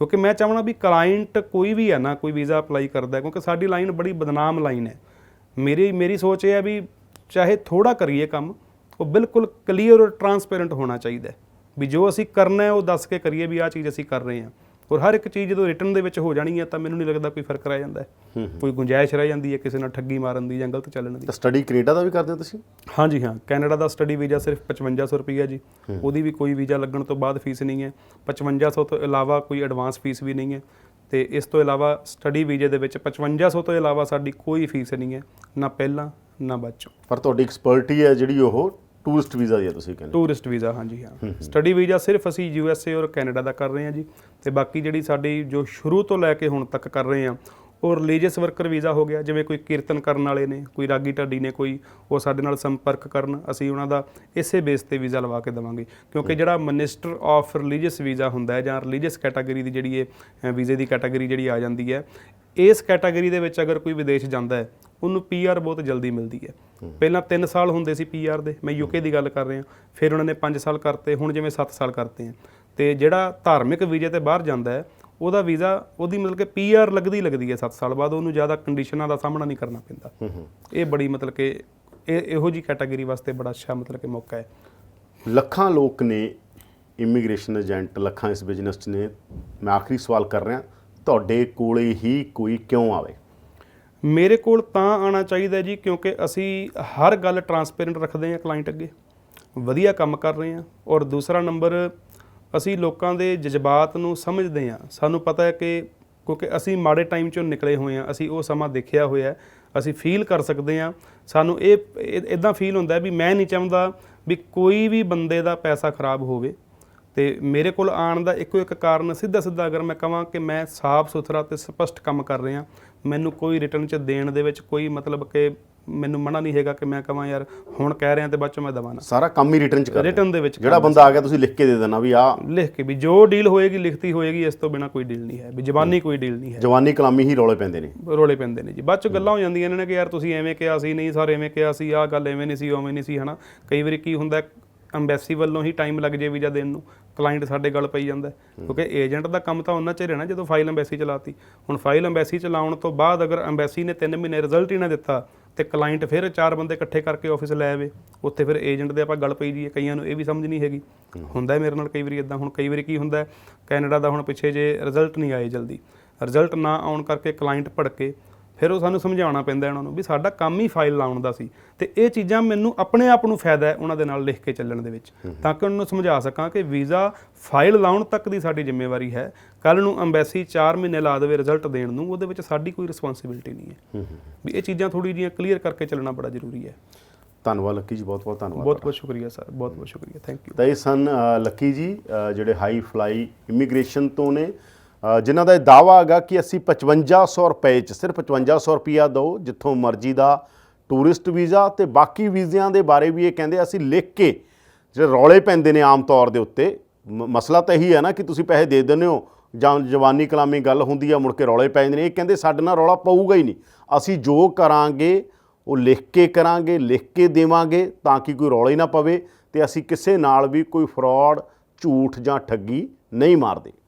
ਕਿਉਂਕਿ ਮੈਂ ਚਾਹਣਾ ਵੀ ਕਲਾਇੰਟ ਕੋਈ ਵੀ ਹੈ ਨਾ, ਕੋਈ ਵੀਜ਼ਾ ਅਪਲਾਈ ਕਰਦਾ ਕਿਉਂਕਿ ਸਾਡੀ ਲਾਈਨ ਬੜੀ ਬਦਨਾਮ ਲਾਈਨ ਹੈ। ਮੇਰੀ ਮੇਰੀ ਸੋਚ ਇਹ ਹੈ ਵੀ ਚਾਹੇ ਥੋੜਾ ਕਰੀਏ ਕੰਮ, ਉਹ ਬਿਲਕੁਲ ਕਲੀਅਰ ਔਰ ਟਰਾਂਸਪੇਰੈਂਟ ਹੋਣਾ ਚਾਹੀਦਾ ਵੀ ਜੋ ਅਸੀਂ ਕਰਨਾ ਹੈ, ਉਹ ਦੱਸ ਕੇ ਕਰੀਏ ਵੀ ਆਹ ਚੀਜ਼ ਅਸੀਂ ਕਰ ਰਹੇ ਹਾਂ। ਔਰ ਹਰ ਇੱਕ ਚੀਜ਼ ਜਦੋਂ ਰਿਟਰਨ ਦੇ ਵਿੱਚ ਹੋ ਜਾਣੀ ਹੈ ਤਾਂ ਮੈਨੂੰ ਨਹੀਂ ਲੱਗਦਾ ਕੋਈ ਫ਼ਰਕ ਰਹਿ ਜਾਂਦਾ। ਕੋਈ ਗੁੰਜਾਇਸ਼ ਰਹਿ ਜਾਂਦੀ ਹੈ ਕਿਸੇ ਨਾਲ ਠੱਗੀ ਮਾਰਨ ਦੀ ਜਾਂ ਗਲਤ ਚੱਲਣ ਦੀ। ਤਾਂ ਸਟੱਡੀ ਕੈਨੇਡਾ ਦਾ ਵੀ ਕਰਦੇ ਹੋ ਤੁਸੀਂ? ਹਾਂਜੀ ਹਾਂ। ਕੈਨੇਡਾ ਦਾ ਸਟੱਡੀ ਵੀਜ਼ਾ ਸਿਰਫ 5500 ਰੁਪਈਆ ਜੀ। ਉਹਦੀ ਵੀ ਕੋਈ ਵੀਜ਼ਾ ਲੱਗਣ ਤੋਂ ਬਾਅਦ ਫੀਸ ਨਹੀਂ ਹੈ। 5500 ਤੋਂ ਇਲਾਵਾ ਕੋਈ ਐਡਵਾਂਸ ਫੀਸ ਵੀ ਨਹੀਂ ਹੈ। ਤੇ ਇਸ ਤੋਂ ਇਲਾਵਾ ਸਟੱਡੀ ਵੀਜ਼ੇ ਦੇ ਵਿੱਚ 5500 ਤੋਂ ਇਲਾਵਾ ਸਾਡੀ ਕੋਈ ਫੀਸ ਨਹੀਂ ਹੈ। ਨਾ ਪਹਿਲਾਂ ਨਾ ਬਾਅਦ ਚੋਂ। ਪਰ ਤੁਹਾਡੀ ਐਕਸਪਰਟੀ ਹੈ ਜਿਹੜੀ ਉਹ ਟੂਰਿਸਟ ਵੀਜ਼ਾ ਦੀ ਹੈ ਤੁਸੀਂ ਕਹਿੰਦੇ। ਟੂਰਿਸਟ ਵੀਜ਼ਾ ਹਾਂਜੀ ਹਾਂ। ਸਟੱਡੀ ਵੀਜ਼ਾ ਸਿਰਫ ਅਸੀਂ ਯੂ ਐਸ ਏ ਔਰ ਕੈਨੇਡਾ ਦਾ ਕਰ ਰਹੇ ਹਾਂ ਜੀ। ਤੇ ਬਾਕੀ ਜਿਹੜੀ ਸਾਡੀ ਜੋ ਸ਼ੁਰੂ ਤੋਂ ਲੈ ਕੇ ਹੁਣ ਤੱਕ ਕਰ ਰਹੇ ਹਾਂ ਉਹ ਰਿਲੀਜੀਅਸ ਵਰਕਰ ਵੀਜ਼ਾ ਹੋ ਗਿਆ ਜਿਵੇਂ ਕੋਈ ਕੀਰਤਨ ਕਰਨ ਵਾਲੇ ਨੇ ਕੋਈ ਰਾਗੀ ਢਾਡੀ ਨੇ ਕੋਈ ਉਹ ਸਾਡੇ ਨਾਲ ਸੰਪਰਕ ਕਰਨ ਅਸੀਂ ਉਹਨਾਂ ਦਾ ਇਸੇ ਬੇਸ ਤੇ ਵੀਜ਼ਾ ਲਵਾ ਕੇ ਦੇਵਾਂਗੇ। ਕਿਉਂਕਿ ਜਿਹੜਾ ਮਿਨਿਸਟਰ ਆਫ ਰਿਲੀਜੀਅਸ ਵੀਜ਼ਾ ਹੁੰਦਾ ਹੈ ਜਾਂ ਰਿਲੀਜੀਅਸ ਕੈਟਾਗਰੀ ਦੀ ਜਿਹੜੀ ਇਹ ਵੀਜ਼ੇ ਦੀ ਕੈਟਾਗਰੀ ਜਿਹੜੀ ਆ ਜਾਂਦੀ ਹੈ ਇਸ ਕੈਟਾਗਰੀ ਦੇ ਵਿੱਚ ਅਗਰ ਕੋਈ ਵਿਦੇਸ਼ ਜਾਂਦਾ ਹੈ ਉਹਨੂੰ ਪੀਆਰ ਬਹੁਤ ਜਲਦੀ ਮਿਲਦੀ ਹੈ। ਪਹਿਲਾਂ 3 ਸਾਲ ਹੁੰਦੇ ਸੀ ਪੀਆਰ ਦੇ ਮੈਂ ਯੂਕੇ ਦੀ ਗੱਲ ਕਰ ਰਿਹਾ ਫਿਰ ਉਹਨਾਂ ਨੇ 5 ਸਾਲ ਕਰਤੇ ਹੁਣ ਜਿਵੇਂ 7 ਸਾਲ ਕਰਤੇ ਆ ਤੇ ਜਿਹੜਾ ਧਾਰਮਿਕ ਵੀਜ਼ੇ ਤੇ ਬਾਹਰ ਜਾਂਦਾ ਹੈ ਉਹਦਾ ਵੀਜ਼ਾ ਉਹਦੀ ਮਤਲਬ ਕਿ ਪੀਆਰ ਲੱਗਦੀ ਲੱਗਦੀ ਹੈ 7 ਸਾਲ ਬਾਅਦ ਉਹਨੂੰ ਜ਼ਿਆਦਾ ਕੰਡੀਸ਼ਨਾਂ ਦਾ ਸਾਹਮਣਾ ਨਹੀਂ ਕਰਨਾ ਪੈਂਦਾ। ਇਹ ਬੜੀ ਮਤਲਬ ਕਿ ਇਹ ਇਹੋ ਜੀ ਕੈਟਾਗਰੀ ਵਾਸਤੇ ਬੜਾ ਅੱਛਾ ਮਤਲਬ ਕਿ ਮੌਕਾ ਹੈ। ਲੱਖਾਂ ਲੋਕ ਨੇ ਇਮੀਗ੍ਰੇਸ਼ਨ ਏਜੰਟ ਲੱਖਾਂ ਇਸ ਬਿਜ਼ਨਸ 'ਚ ਨੇ। ਮੈਂ ਆਖਰੀ ਸਵਾਲ ਕਰ ਰਿਹਾ ਤੁਹਾਡੇ ਕੋਲੇ ਹੀ ਕੋਈ ਕਿਉਂ ਆਵੇ? ਮੇਰੇ ਕੋਲ ਤਾਂ ਆਣਾ ਚਾਹੀਦਾ ਜੀ ਕਿਉਂਕਿ ਅਸੀਂ ਹਰ ਗੱਲ ਟਰਾਂਸਪੇਰੈਂਟ ਰੱਖਦੇ ਹਾਂ ਕਲਾਇੰਟ ਅੱਗੇ। ਵਧੀਆ ਕੰਮ ਕਰ ਰਹੇ ਹਾਂ। ਔਰ ਦੂਸਰਾ ਨੰਬਰ ਅਸੀਂ ਲੋਕਾਂ ਦੇ ਜਜ਼ਬਾਤ ਨੂੰ ਸਮਝਦੇ ਹਾਂ। ਸਾਨੂੰ ਪਤਾ ਹੈ ਕਿ ਕਿਉਂਕਿ ਅਸੀਂ ਮਾੜੇ ਟਾਈਮ ਚੋਂ ਨਿਕਲੇ ਹੋਏ ਹਾਂ, ਅਸੀਂ ਉਹ ਸਮਾਂ ਦੇਖਿਆ ਹੋਇਆ ਹੈ, ਅਸੀਂ ਫੀਲ ਕਰ ਸਕਦੇ ਹਾਂ। ਸਾਨੂੰ ਇਹ ਇਦਾਂ ਫੀਲ ਹੁੰਦਾ ਵੀ ਮੈਂ ਨਹੀਂ ਚਾਹੁੰਦਾ ਵੀ ਕੋਈ ਵੀ ਬੰਦੇ ਦਾ ਪੈਸਾ ਖਰਾਬ ਹੋਵੇ। ਤੇ ਮੇਰੇ ਕੋਲ ਆਉਣ ਦਾ ਇੱਕੋ ਇੱਕ ਕਾਰਨ ਸਿੱਧਾ ਸਿੱਧਾ ਅਗਰ ਮੈਂ ਕਹਾਂ ਕਿ ਮੈਂ ਸਾਫ਼ ਸੁਥਰਾ ਤੇ ਸਪਸ਼ਟ ਕੰਮ ਕਰ ਰਿਹਾ, ਮੈਨੂੰ ਕੋਈ ਰਿਟਰਨ ਚ ਦੇਣ ਦੇ ਵਿੱਚ ਕੋਈ ਮਤਲਬ ਕਿ ਮੈਨੂੰ ਮਨਾ ਨਹੀਂ ਹੈਗਾ ਕਿ ਮੈਂ ਕਹਾਂ ਯਾਰ ਹੁਣ ਕਹਿ ਰਿਹਾ ਤੇ ਬਾਅਦ ਚੋਂ ਮੈਂ ਦਵਾਂ ਨਾ ਸਾਰਾ ਕੰਮ ਹੀ ਰਿਟਰਨ ਚ ਕਰ ਰਿਟਰਨ ਦੇ ਵਿੱਚ ਜਿਹੜਾ ਬੰਦਾ ਆ ਗਿਆ ਤੁਸੀਂ ਲਿਖ ਕੇ ਦੇ ਦੇਣਾ ਵੀ ਆ। ਲਿਖ ਕੇ ਵੀ ਜੋ ਡੀਲ ਹੋਏਗੀ ਲਿਖਤੀ ਹੋਏਗੀ ਇਸ ਤੋਂ ਬਿਨਾ ਕੋਈ ਡੀਲ ਨਹੀਂ ਹੈ। ਵੀ ਜ਼ਬਾਨੀ ਕੋਈ ਡੀਲ ਨਹੀਂ ਹੈ। ਜਵਾਨੀ ਕਲਾਮੀ ਹੀ ਰੌਲੇ ਪੈਂਦੇ ਨੇ। ਰੋਲੇ ਪੈਂਦੇ ਨੇ ਜੀ। ਬਾਅਦ ਚ ਗੱਲਾਂ ਹੋ ਜਾਂਦੀਆਂ ਨੇ ਕਿ ਯਾਰ ਤੁਸੀਂ ਐਵੇਂ ਕਿਹਾ ਸੀ ਨਹੀਂ ਸਰ ਐਵੇਂ ਕਿਹਾ ਸੀ ਆਹ ਗੱਲ ਐਵੇਂ ਨਹੀਂ ਸੀ ਉਵੇਂ ਨਹੀਂ ਸੀ ਹਨਾ? ਕਈ ਵਾਰੀ ਕੀ ਹੁੰਦਾ ਐਮਬੈਸੀ ਵੱਲੋਂ ਹੀ ਟਾਈਮ ਲੱਗ ਜੇ ਵੀਜ਼ਾ ਦੇਣ ਨੂੰ। ਕਲਾਇੰਟ ਸਾਡੇ ਗੱਲ ਪਈ ਜਾਂਦਾ। ਕਿਉਂਕਿ ਏਜੰਟ ਦਾ ਕੰਮ ਤਾਂ ਉਹਨਾਂ ਚ ਰਹਿਣਾ ਜਦੋਂ ਫਾਈਲ ਐਮਬੈਸੀ ਚਲਾਤੀ ਹੁਣ ਫਾਈਲ ਐਮਬੈਸੀ ਚਲਾਉਣ ਤੋਂ ਬਾਅਦ ਅਗਰ ਐਮਬੈਸੀ ਨੇ 3 ਮਹੀਨੇ ਰਿਜ਼ਲਟ ਹੀ ਨਾ ਦਿੱਤਾ ਤੇ ਕਲਾਇੰਟ ਫਿਰ ਚਾਰ ਬੰਦੇ ਇਕੱਠੇ ਕਰਕੇ ਆਫਿਸ ਲੈ ਆਵੇ। ਉੱਥੇ ਫਿਰ ਏਜੰਟ ਦੇ ਆਪਾਂ ਗੱਲ ਪਈ ਜੀਏ ਕਈਆਂ ਨੂੰ ਇਹ ਵੀ ਸਮਝ ਨਹੀਂ ਹੈਗੀ। ਹੁੰਦਾ ਮੇਰੇ ਨਾਲ ਕਈ ਵਾਰੀ ਇਦਾਂ ਹੁਣ ਕਈ ਵਾਰੀ ਕੀ ਹੁੰਦਾ ਕੈਨੇਡਾ ਦਾ ਹੁਣ ਪਿੱਛੇ ਜੇ ਰਿਜ਼ਲਟ ਨਹੀਂ ਆਏ ਜਲਦੀ। ਰਿਜ਼ਲਟ ਨਾ ਆਉਣ ਕਰਕੇ ਕਲਾਇੰਟ ਭੜਕੇ ਫਿਰ ਉਹ ਸਾਨੂੰ ਸਮਝਾਉਣਾ ਪੈਂਦਾ ਉਹਨਾਂ ਨੂੰ ਵੀ ਸਾਡਾ ਕੰਮ ਹੀ ਫਾਈਲ ਲਾਉਣ ਦਾ ਸੀ। ਤੇ ਇਹ ਚੀਜ਼ਾਂ ਮੈਨੂੰ ਆਪਣੇ ਆਪ ਨੂੰ ਫਾਇਦਾ ਹੈ ਉਹਨਾਂ ਦੇ ਨਾਲ ਲਿਖ ਕੇ ਚੱਲਣ ਦੇ ਵਿੱਚ। ਤਾਂ ਕਿ ਉਹਨਾਂ ਨੂੰ ਸਮਝਾ ਸਕਾਂ ਕਿ ਵੀਜ਼ਾ ਫਾਈਲ ਲਾਉਣ ਤੱਕ ਦੀ ਸਾਡੀ ਜ਼ਿੰਮੇਵਾਰੀ ਹੈ। ਕੱਲ ਨੂੰ ਐਮਬੈਸੀ 4 ਮਹੀਨੇ ਲਾ ਦੇਵੇ ਰਿਜ਼ਲਟ ਦੇਣ ਨੂੰ ਉਹਦੇ ਵਿੱਚ ਸਾਡੀ ਕੋਈ ਰਿਸਪੌਂਸਿਬਿਲਟੀ ਨਹੀਂ ਹੈ। ਵੀ ਇਹ ਚੀਜ਼ਾਂ ਥੋੜੀ ਜਿਹੀਆਂ ਕਲੀਅਰ ਕਰਕੇ ਚੱਲਣਾ ਬੜਾ ਜ਼ਰੂਰੀ ਹੈ। ਧੰਨਵਾਦ ਲੱਕੀ ਜੀ ਬਹੁਤ ਬਹੁਤ ਧੰਨਵਾਦ ਬਹੁਤ ਬਹੁਤ ਸ਼ੁਕਰੀਆ ਸਰ ਬਹੁਤ ਬਹੁਤ ਸ਼ੁਕਰੀਆ। ਥੈਂਕ ਯੂ ਤਾਂ ਇਹ ਸਨ ਲੱਕੀ ਜੀ ਜਿਹੜੇ ਹਾਈ ਫਲਾਈ ਇਮੀਗ੍ਰੇਸ਼ਨ ਤੋਂ ਨੇ। ਜਿਨ੍ਹਾਂ ਦਾ ਇਹ ਦਾਵਾ ਹੈਗਾ ਕਿ ਅਸੀਂ 5500 ਰੁਪਏ ਚ ਸਿਰਫ 5500 ਰੁਪਿਆ ਦਿਓ, ਜਿੱਥੋਂ ਮਰਜ਼ੀ ਦਾ ਟੂਰਿਸਟ ਵੀਜ਼ਾ ਤੇ ਬਾਕੀ ਵੀਜ਼ਿਆਂ ਦੇ ਬਾਰੇ ਵੀ ਇਹ ਕਹਿੰਦੇ ਅਸੀਂ ਲਿਖ ਕੇ ਜਿਹੜੇ ਰੌਲੇ ਪੈਂਦੇ ਨੇ ਆਮ ਤੌਰ ਦੇ ਉੱਤੇ, ਮ- ਮਸਲਾ ਤਾਂ ਇਹੀ ਹੈ ਨਾ ਕਿ ਤੁਸੀਂ ਪੈਸੇ ਦੇ ਦਿੰਦੇ ਹੋ, ਜਾਂ ਜਵਾਨੀ ਕਲਾਮੀ ਗੱਲ ਹੁੰਦੀ ਆ, ਮੁੜ ਕੇ ਰੌਲੇ ਪੈ ਜਾਂਦੇ ਨੇ, ਇਹ ਕਹਿੰਦੇ ਸਾਡੇ ਨਾਲ ਰੌਲਾ ਪਊਗਾ ਹੀ ਨਹੀਂ। ਅਸੀਂ ਜੋ ਕਰਾਂਗੇ, ਉਹ ਲਿਖ ਕੇ ਕਰਾਂਗੇ, ਲਿਖ ਕੇ ਦੇਵਾਂਗੇ, ਤਾਂ ਕਿ ਕੋਈ ਰੌਲਾ ਹੀ ਨਾ ਪਵੇ ਤੇ ਅਸੀਂ ਕਿਸੇ ਨਾਲ ਵੀ ਕੋਈ ਫਰਾਡ, ਝੂਠ ਜਾਂ ਠੱਗੀ ਨਹੀਂ ਮਾਰਦੇ।